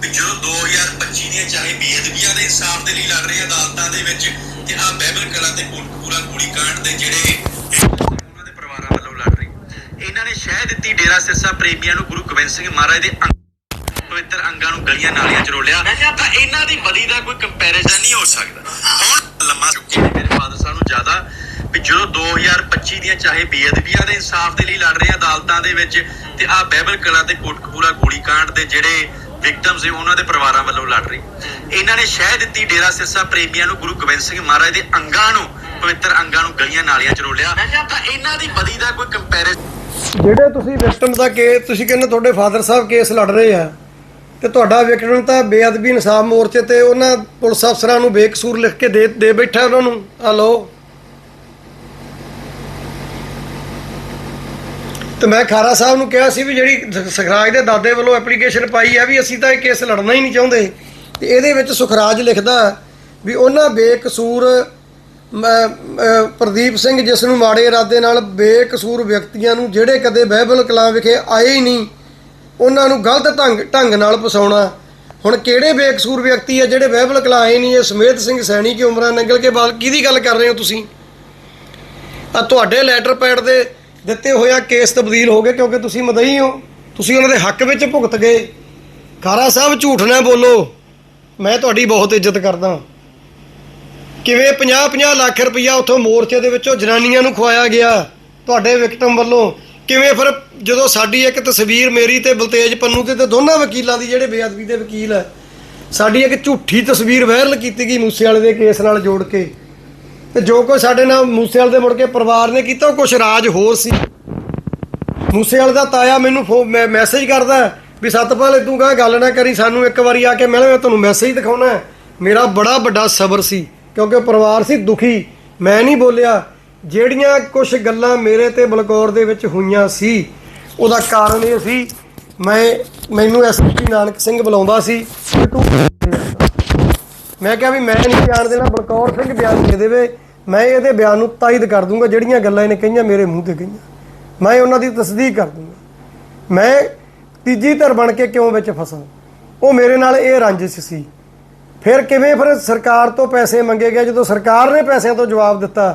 B: ਵੀ ਜਦੋਂ 2025 ਦੀਆਂ ਚਾਹੇ ਬੇਅਦਬੀਆਂ ਦੇ ਇਨਸਾਫ ਦੇ ਲਈ ਲੜ ਰਹੇ ਅਦਾਲਤਾਂ ਦੇ ਵਿੱਚ ਤੇ ਆ ਬਾਈਬਲ ਕਲਾ ਤੇ ਕੋਟਕਪੂਰਾ ਗੋਲੀ ਕਾਂਡ ਦੇ ਜਿਹੜੇ ਉਹਨਾਂ ਦੇ ਪਰਿਵਾਰਾਂ ਵੱਲੋਂ ਲੜ ਰਹੇ। ਇਹਨਾਂ ਨੇ ਸ਼ਹਿ ਦਿੱਤੀ ਡੇਰਾ ਸਿਰਸਾ ਪ੍ਰੇਮੀਆਂ ਨੂੰ ਗੁਰੂ ਗੋਬਿੰਦ ਸਿੰਘ ਮਹਾਰਾਜ ਦੇ ਪਵਿੱਤਰ ਅੰਗਾਂ ਨੂੰ ਗਲੀਆਂ ਨਾਲੀਆਂ ਚ ਰੋਲਿਆ। ਤਾਂ ਇਹਨਾਂ ਦੀ ਬਦੀ ਦਾ ਕੋਈ ਕੰਪੈਰੀਜ਼ਨ ਨਹੀਂ ਹੋ ਸਕਦਾ। ਹੁਣ ਲੰਮਾ ਚੁੱਕੇ ਮੇਰੇ ਫਾਦਰ ਸਾਹਿਬ ਨੂੰ ਜ਼ਿਆਦਾ ਵੀ ਜਦੋਂ 2025 ਦੀਆਂ ਚਾਹੇ ਬੇਅਦਬੀਆਂ ਦੇ ਇਨਸਾਫ ਦੇ ਲਈ ਲੜ ਰਹੇ ਅਦਾਲਤਾਂ ਦੇ ਵਿੱਚ ਤੇ ਆ ਬਾਈਬਲ ਕਲਾ ਤੇ ਕੋਟਕਪੂਰਾ ਗੋਲੀ ਦੇ ਜਿਹੜੇ ਵਿਕਟਮਸ ਨੇ, ਉਹਨਾਂ ਦੇ ਪਰਿਵਾਰਾਂ ਵੱਲੋਂ ਲੜ ਰਹੇ। ਇਹਨਾਂ ਨੇ ਸ਼ਹਿ ਦਿੱਤੀ ਡੇਰਾ ਸਿਰਸਾ ਪ੍ਰੇਮੀਆਂ ਨੂੰ ਗੁਰੂ ਗੋਬਿੰਦ ਸਿੰਘ ਮਹਾਰਾਜ ਦੇ ਅੰਗਾਂ ਨੂੰ, ਪਵਿੱਤਰ ਅੰਗਾਂ ਨੂੰ ਗਲੀਆਂ ਨਾਲੀਆਂ ਚ ਰੋਲਿਆ। ਤਾਂ ਇਹਨਾਂ ਦੀ ਬਦੀ ਦਾ ਕੋਈ ਕੰਪੈਰੀਜ਼ਨ
A: ਜਿਹੜੇ ਤੁਸੀਂ ਵਿਕਟਮ ਦਾ ਕੇਸ ਤੁਸੀਂ ਕਹਿੰਦੇ ਤੁਹਾਡੇ ਫਾਦਰ ਸਾਹਿਬ ਕੇਸ ਲੜ ਰਹੇ ਆ, ਤੇ ਤੁਹਾਡਾ ਵਿਕਟਮ ਤਾਂ ਬੇਅਦਬੀ ਇਨਸਾਫ ਮੋਰਚੇ ਤੇ ਉਹਨਾਂ ਪੁਲਿਸ ਅਫਸਰਾਂ ਨੂੰ ਬੇਕਸੂਰ ਲਿਖ ਕੇ ਦੇ ਦੇ ਬੈਠਾ ਉਹਨਾਂ ਨੂੰ। ਆ ਲਓ। ਤੇ ਮੈਂ ਖਾਰਾ ਸਾਹਿਬ ਨੂੰ ਕਿਹਾ ਸੀ ਵੀ ਜਿਹੜੀ ਸੁਖਰਾਜ ਦੇ ਦਾਦੇ ਵੱਲੋਂ ਐਪਲੀਕੇਸ਼ਨ ਪਾਈ ਆ ਵੀ ਅਸੀਂ ਤਾਂ ਇਹ ਕੇਸ ਲੜਨਾ ਹੀ ਨਹੀਂ ਚਾਹੁੰਦੇ। ਤੇ ਇਹਦੇ ਵਿੱਚ ਸੁਖਰਾਜ ਲਿਖਦਾ ਵੀ ਉਹਨਾਂ ਬੇਕਸੂਰ ਪ੍ਰਦੀਪ ਸਿੰਘ ਜਿਸ ਨੂੰ ਮਾੜੇ ਇਰਾਦੇ ਨਾਲ ਬੇਕਸੂਰ ਵਿਅਕਤੀਆਂ ਨੂੰ ਜਿਹੜੇ ਕਦੇ ਬਾਈਬਲ ਕਲਾਂ ਵਿਖੇ ਆਏ ਹੀ ਨਹੀਂ, ਉਹਨਾਂ ਨੂੰ ਗਲਤ ਢੰਗ ਢੰਗ ਨਾਲ ਫਸਾਉਣਾ। ਹੁਣ ਕਿਹੜੇ ਬੇਕਸੂਰ ਵਿਅਕਤੀ ਆ ਜਿਹੜੇ ਬਾਈਬਲ ਆਏ ਨਹੀਂ? ਇਹ ਸਮੇਤ ਸਿੰਘ ਸੈਣੀ ਕੀ ਉਮਰਾਂ, ਨੰਗਲ ਕੇ ਬਾਲ, ਕਿਹਦੀ ਗੱਲ ਕਰ ਰਹੇ ਹੋ ਤੁਸੀਂ? ਆ ਤੁਹਾਡੇ ਲੈਟਰ ਪੈਡ ਦੇ ਦਿੱਤੇ ਹੋਇਆ ਕੇਸ ਤਬਦੀਲ ਹੋ ਗਏ ਕਿਉਂਕਿ ਤੁਸੀਂ ਮਦਈ ਹੋ। ਤੁਸੀਂ ਉਹਨਾਂ ਦੇ ਹੱਕ ਵਿੱਚ ਭੁਗਤ ਗਏ। ਖਾਰਾ ਸਾਹਿਬ, ਝੂਠ ਨਾ ਬੋਲੋ। ਮੈਂ ਤੁਹਾਡੀ ਬਹੁਤ ਇੱਜ਼ਤ ਕਰਦਾ ਕਿਵੇਂ 50-50 ਲੱਖ ਰੁਪਈਆ ਉੱਥੋਂ ਮੋਰਚੇ ਦੇ ਵਿੱਚੋਂ ਜਨਾਨੀਆਂ ਨੂੰ ਖਵਾਇਆ ਗਿਆ ਤੁਹਾਡੇ ਵਿਕਟਮ ਵੱਲੋਂ? ਕਿਵੇਂ ਫਿਰ ਜਦੋਂ ਸਾਡੀ ਇੱਕ ਤਸਵੀਰ ਮੇਰੀ ਤੇ ਬਲਤੇਜ ਪੰਨੂ ਤੇ ਤੇ ਦੋਨਾਂ ਵਕੀਲਾਂ ਦੀ, ਜਿਹੜੇ ਬੇਅਦਬੀ ਦੇ ਵਕੀਲ ਹੈ ਸਾਡੀ ਇੱਕ ਝੂਠੀ ਤਸਵੀਰ ਵਾਇਰਲ ਕੀਤੀ ਗਈ ਮੂਸੇ ਵਾਲੇ ਦੇ ਕੇਸ ਨਾਲ ਜੋੜ ਕੇ। ਤੇ ਜੋ ਕੁਝ ਸਾਡੇ ਨਾਲ ਮੂਸੇਵਾਲੇ ਦੇ ਮੁੜ ਕੇ ਪਰਿਵਾਰ ਨੇ ਕੀਤਾ, ਉਹ ਕੁਝ ਰਾਜ ਹੋਰ ਸੀ। ਮੂਸੇਵਾਲੇ ਦਾ ਤਾਇਆ ਮੈਨੂੰ ਫੋ- ਮੈ- ਮੈਸੇਜ ਕਰਦਾ ਵੀ, ਸਤਪਾਲ ਤੂੰ ਕਹਾਂ, ਗੱਲ ਨਾ ਕਰੀ, ਸਾਨੂੰ ਇੱਕ ਵਾਰੀ ਆ ਕੇ ਮਿਲ, ਮੈਂ ਤੁਹਾਨੂੰ ਮੈਸੇਜ ਦਿਖਾਉਣਾ ਮੇਰਾ ਬੜਾ ਵੱਡਾ ਸਬਰ ਸੀ, ਕਿਉਂਕਿ ਪਰਿਵਾਰ ਸੀ ਦੁਖੀ। ਮੈਂ ਨਹੀਂ ਬੋਲਿਆ। ਜਿਹੜੀਆਂ ਕੁਝ ਗੱਲਾਂ ਮੇਰੇ ਤੇ ਬਲਕੌਰ ਦੇ ਵਿੱਚ ਹੋਈਆਂ ਸੀ, ਉਹਦਾ ਕਾਰਨ ਇਹ ਸੀ, ਮੈਂ, ਮੈਨੂੰ ਐਸਪੀ ਨਾਨਕ ਸਿੰਘ ਬੁਲਾਉਂਦਾ ਸੀ ਕਿ ਤੂੰ ਮੈਂ ਕਿਹਾ ਵੀ ਮੈਂ ਨਹੀਂ ਬਿਆਨ ਦੇਣਾ ਬਲਕੌਰ ਸਿੰਘ ਬਿਆਨ ਦੇ ਦੇਵੇ। ਮੈਂ ਇਹਦੇ ਬਿਆਨ ਨੂੰ ਤਾਇਦ ਕਰ ਦੂੰਗਾ, ਜਿਹੜੀਆਂ ਗੱਲਾਂ ਇਹਨੇ ਕਹੀਆਂ ਮੇਰੇ ਮੂੰਹ ਤੇ ਕਹੀਆਂ ਮੈਂ ਉਹਨਾਂ ਦੀ ਤਸਦੀਕ ਕਰ ਦੂੰਗਾ। ਮੈਂ ਤੀਜੀ ਧਰ ਬਣ ਕੇ ਕਿਉਂ ਵਿੱਚ ਫਸਾਂ? ਉਹ ਮੇਰੇ ਨਾਲ ਇਹ ਰੰਜਿਸ਼ ਸੀ। ਫਿਰ ਕਿਵੇਂ ਫਿਰ ਸਰਕਾਰ ਤੋਂ ਪੈਸੇ ਮੰਗੇ ਗਏ? ਜਦੋਂ ਸਰਕਾਰ ਨੇ ਪੈਸਿਆਂ ਤੋਂ ਜਵਾਬ ਦਿੱਤਾ,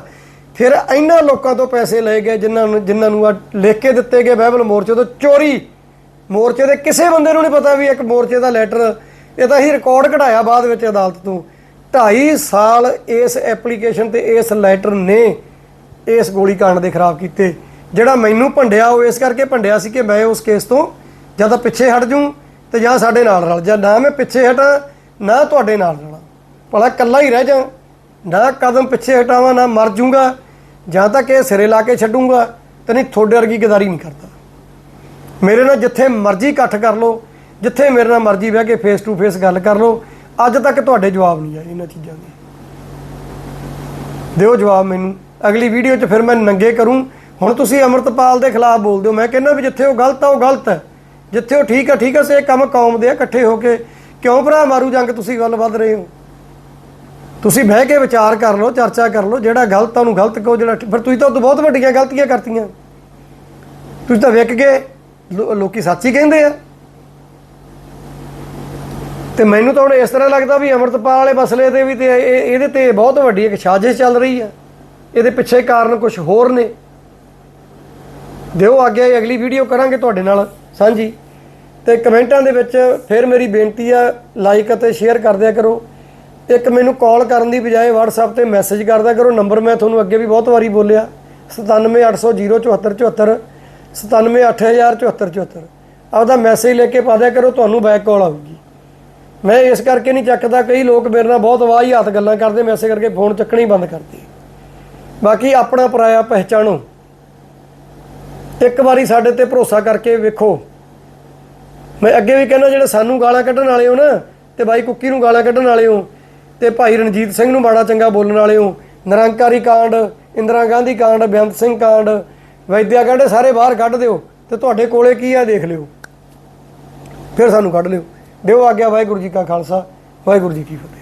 A: ਫਿਰ ਇਹਨਾਂ ਲੋਕਾਂ ਤੋਂ ਪੈਸੇ ਲਏ ਗਏ, ਜਿਨ੍ਹਾਂ ਨੂੰ ਜਿਨ੍ਹਾਂ ਨੂੰ ਆ ਲਿਖ ਕੇ ਦਿੱਤੇ ਗਏ ਬਾਈਬਲ ਮੋਰਚੇ ਤੋਂ। ਚੋਰੀ! ਮੋਰਚੇ ਦੇ ਕਿਸੇ ਬੰਦੇ ਨੂੰ ਨਹੀਂ ਪਤਾ ਵੀ ਇੱਕ ਮੋਰਚੇ ਦਾ ਲੈਟਰ ਇਹ ਤਾਂ ਹੀ ਰਿਕਾਰਡ ਕਢਾਇਆ ਬਾਅਦ ਵਿੱਚ ਅਦਾਲਤ ਤੋਂ। 2.5 ਸਾਲ ਇਸ ਐਪਲੀਕੇਸ਼ਨ ਤੇ ਇਸ ਲੈਟਰ ਨੇ ਇਸ ਗੋਲੀकांड ਦੇ ਖਰਾਬ ਕੀਤੇ। ਜਿਹੜਾ ਮੈਨੂੰ ਭੰਡਿਆ, ਉਹ ਇਸ ਕਰਕੇ ਭੰਡਿਆ ਸੀ ਕਿ ਮੈਂ ਉਸ ਕੇਸ ਤੋਂ ਜਾਂ ਤਾਂ ਪਿੱਛੇ ਹਟ ਜੂੰ ਤੇ ਜਾਂ ਸਾਡੇ ਨਾਲ ਰਲ ਜਾ। ਨਾ ਮੈਂ ਪਿੱਛੇ ਹਟਾਂ, ਨਾ ਤੁਹਾਡੇ ਨਾਲ ਰਲਾਂ। ਭਲਾ ਇਕੱਲਾ ਹੀ ਰਹਿ ਜਾ ਨਾ ਕਦਮ ਪਿੱਛੇ ਹਟਾਵਾਂ, ਨਾ ਮਰ ਜੂੰਗਾ ਜਾਂ ਤਾਂ ਕਿ ਸਿਰੇ ਲਾ ਕੇ ਛੱਡੂੰਗਾ, ਤੇ ਨਹੀਂ ਤੁਹਾਡੇ ਵਰਗੀ ਗਦਾਰੀ ਨਹੀਂ ਕਰਦਾ। ਮੇਰੇ ਨਾਲ ਜਿੱਥੇ ਮਰਜ਼ੀ ਇਕੱਠ ਕਰ ਲਓ, ਜਿੱਥੇ ਮੇਰੇ ਨਾਲ ਮਰਜ਼ੀ ਬਹਿ ਕੇ ਫੇਸ ਟੂ ਫੇਸ ਗੱਲ ਕਰ ਲਓ ਅੱਜ ਤੱਕ ਤੁਹਾਡੇ ਜਵਾਬ ਨਹੀਂ ਆਏ ਇਹਨਾਂ ਚੀਜ਼ਾਂ ਦੇ। ਦਿਓ ਜਵਾਬ ਮੈਨੂੰ। ਅਗਲੀ ਵੀਡੀਓ 'ਚ ਫਿਰ ਮੈਂ ਨੰਗੇ ਕਰੂੰ। ਹੁਣ ਤੁਸੀਂ ਅਮਰਤਪਾਲ ਦੇ ਖਿਲਾਫ ਬੋਲਦੇ ਹੋ ਮੈਂ ਕਹਿੰਦਾ ਵੀ ਜਿੱਥੇ ਉਹ ਗਲਤ ਆ, ਉਹ ਗਲਤ ਹੈ। ਜਿੱਥੇ ਉਹ ਠੀਕ ਆ ਠੀਕ ਆ ਸੇ ਕੰਮ ਕੌਮ ਦੇ ਆ, ਇਕੱਠੇ ਹੋ ਕੇ। ਕਿਉਂ ਭਰਾ ਮਾਰੂ ਜੰਗ ਤੁਸੀਂ ਗੱਲ ਵੱਧ ਰਹੇ ਹੋ? ਤੁਸੀਂ ਬਹਿ ਕੇ ਵਿਚਾਰ ਕਰ ਲਓ, ਚਰਚਾ ਕਰ ਲਓ। ਜਿਹੜਾ ਗਲਤ ਆ, ਉਹਨੂੰ ਗਲਤ ਕਹੋ। ਜਿਹੜਾ ਫਿਰ ਤੁਸੀਂ ਤਾਂ ਉਦੋਂ ਬਹੁਤ ਵੱਡੀਆਂ ਗਲਤੀਆਂ ਕਰਤੀਆਂ। ਤੁਸੀਂ ਤਾਂ ਵਿਕ ਗਏ। ਲੋ- ਲੋਕੀ ਸੱਚ ਹੀ ਕਹਿੰਦੇ ਆ। ਤੇ ਮੈਨੂੰ ਤਾਂ ਹੁਣ ਇਸ ਤਰ੍ਹਾਂ ਲੱਗਦਾ ਵੀ ਅਮਰਤਪਾਲ ਵਾਲੇ ਮਸਲੇ ਤੇ ਵੀ ਤੇ ਇਹ- ਇਹਦੇ ਤੇ ਬਹੁਤ ਵੱਡੀ ਇੱਕ ਸਾਜ਼ਿਸ਼ ਚੱਲ ਰਹੀ ਆ। ਇਹਦੇ ਪਿੱਛੇ ਕਾਰਨ ਕੁਝ ਹੋਰ ਨੇ। ਦਿਓ ਅੱਗੇ ਅਗਲੀ ਵੀਡੀਓ ਕਰਾਂਗੇ ਤੁਹਾਡੇ ਨਾਲ। ਸਾਂਝੀ। ਤੇ ਕਮੈਂਟਾਂ ਦੇ ਵਿੱਚ ਫਿਰ ਮੇਰੀ ਬੇਨਤੀ ਆ ਲਾਈਕ ਅਤੇ ਸ਼ੇਅਰ ਕਰਦਿਆ ਕਰੋ। ਇੱਕ ਮੈਨੂੰ ਕਾਲ ਕਰਨ ਦੀ ਬਜਾਏ WhatsApp ਤੇ ਮੈਸੇਜ ਕਰਦਾ ਕਰੋ। ਨੰਬਰ ਮੈਂ ਤੁਹਾਨੂੰ ਅੱਗੇ ਵੀ ਬਹੁਤ ਵਾਰੀ ਬੋਲਿਆ। 9780074474 9780747474 ਆਪਦਾ ਮੈਸੇਜ ਲੈ ਕੇ ਪਾ ਦਿਆ ਕਰੋ, ਤੁਹਾਨੂੰ ਬੈਕ ਕਾਲ ਆਊਗੀ। ਮੈਂ ਇਸ ਕਰਕੇ ਨਹੀਂ ਚੱਕਦਾ ਕਈ ਲੋਕ ਮੇਰੇ ਨਾਲ ਬਹੁਤ ਵਾਹੀ ਹੱਥ ਗੱਲਾਂ ਕਰਦੇ, ਮੈਂ ਇਸੇ ਕਰਕੇ ਫੋਨ ਚੱਕਣੀ ਬੰਦ ਕਰਤੀ। ਬਾਕੀ ਆਪਣਾ ਪਰਾਇਆ ਪਹਿਚਾਣੋ। ਇੱਕ ਵਾਰੀ ਸਾਡੇ ਤੇ ਭਰੋਸਾ ਕਰਕੇ ਵੇਖੋ। ਮੈਂ ਅੱਗੇ ਵੀ ਕਹਿੰਦਾ, ਜਿਹੜੇ ਸਾਨੂੰ ਗਾਲਾਂ ਕੱਢਣ ਵਾਲੇ ਹੋ ਨਾ, ਤੇ ਬਾਈ ਕੁੱਕੀ ਨੂੰ ਗਾਲਾਂ ਕੱਢਣ ਵਾਲੇ ਹੋ, ਤੇ ਭਾਈ ਰਣਜੀਤ ਸਿੰਘ ਨੂੰ ਮਾੜਾ ਚੰਗਾ ਬੋਲਣ ਵਾਲੇ ਹੋ, ਨਿਰੰਕਾਰੀ ਕਾਂਡ, ਇੰਦਰਾ ਗਾਂਧੀ ਕਾਂਡ, ਬੇਅੰਤ ਸਿੰਘ ਕਾਂਡ, ਵੈਦਿਆ ਕਾਂਡ ਸਾਰੇ ਬਾਹਰ ਕੱਢ ਦਿਓ, ਤੇ ਤੁਹਾਡੇ ਕੋਲੇ ਕੀ ਆ, ਦੇਖ ਲਿਓ। ਫਿਰ ਸਾਨੂੰ ਕੱਢ ਲਿਓ। ਦਿਓ ਆਗਿਆ ਵਾਹਿਗੁਰੂ ਜੀ ਕਾ ਖਾਲਸਾ ਵਾਹਿਗੁਰੂ ਜੀ ਕੀ ਫਤਿਹ।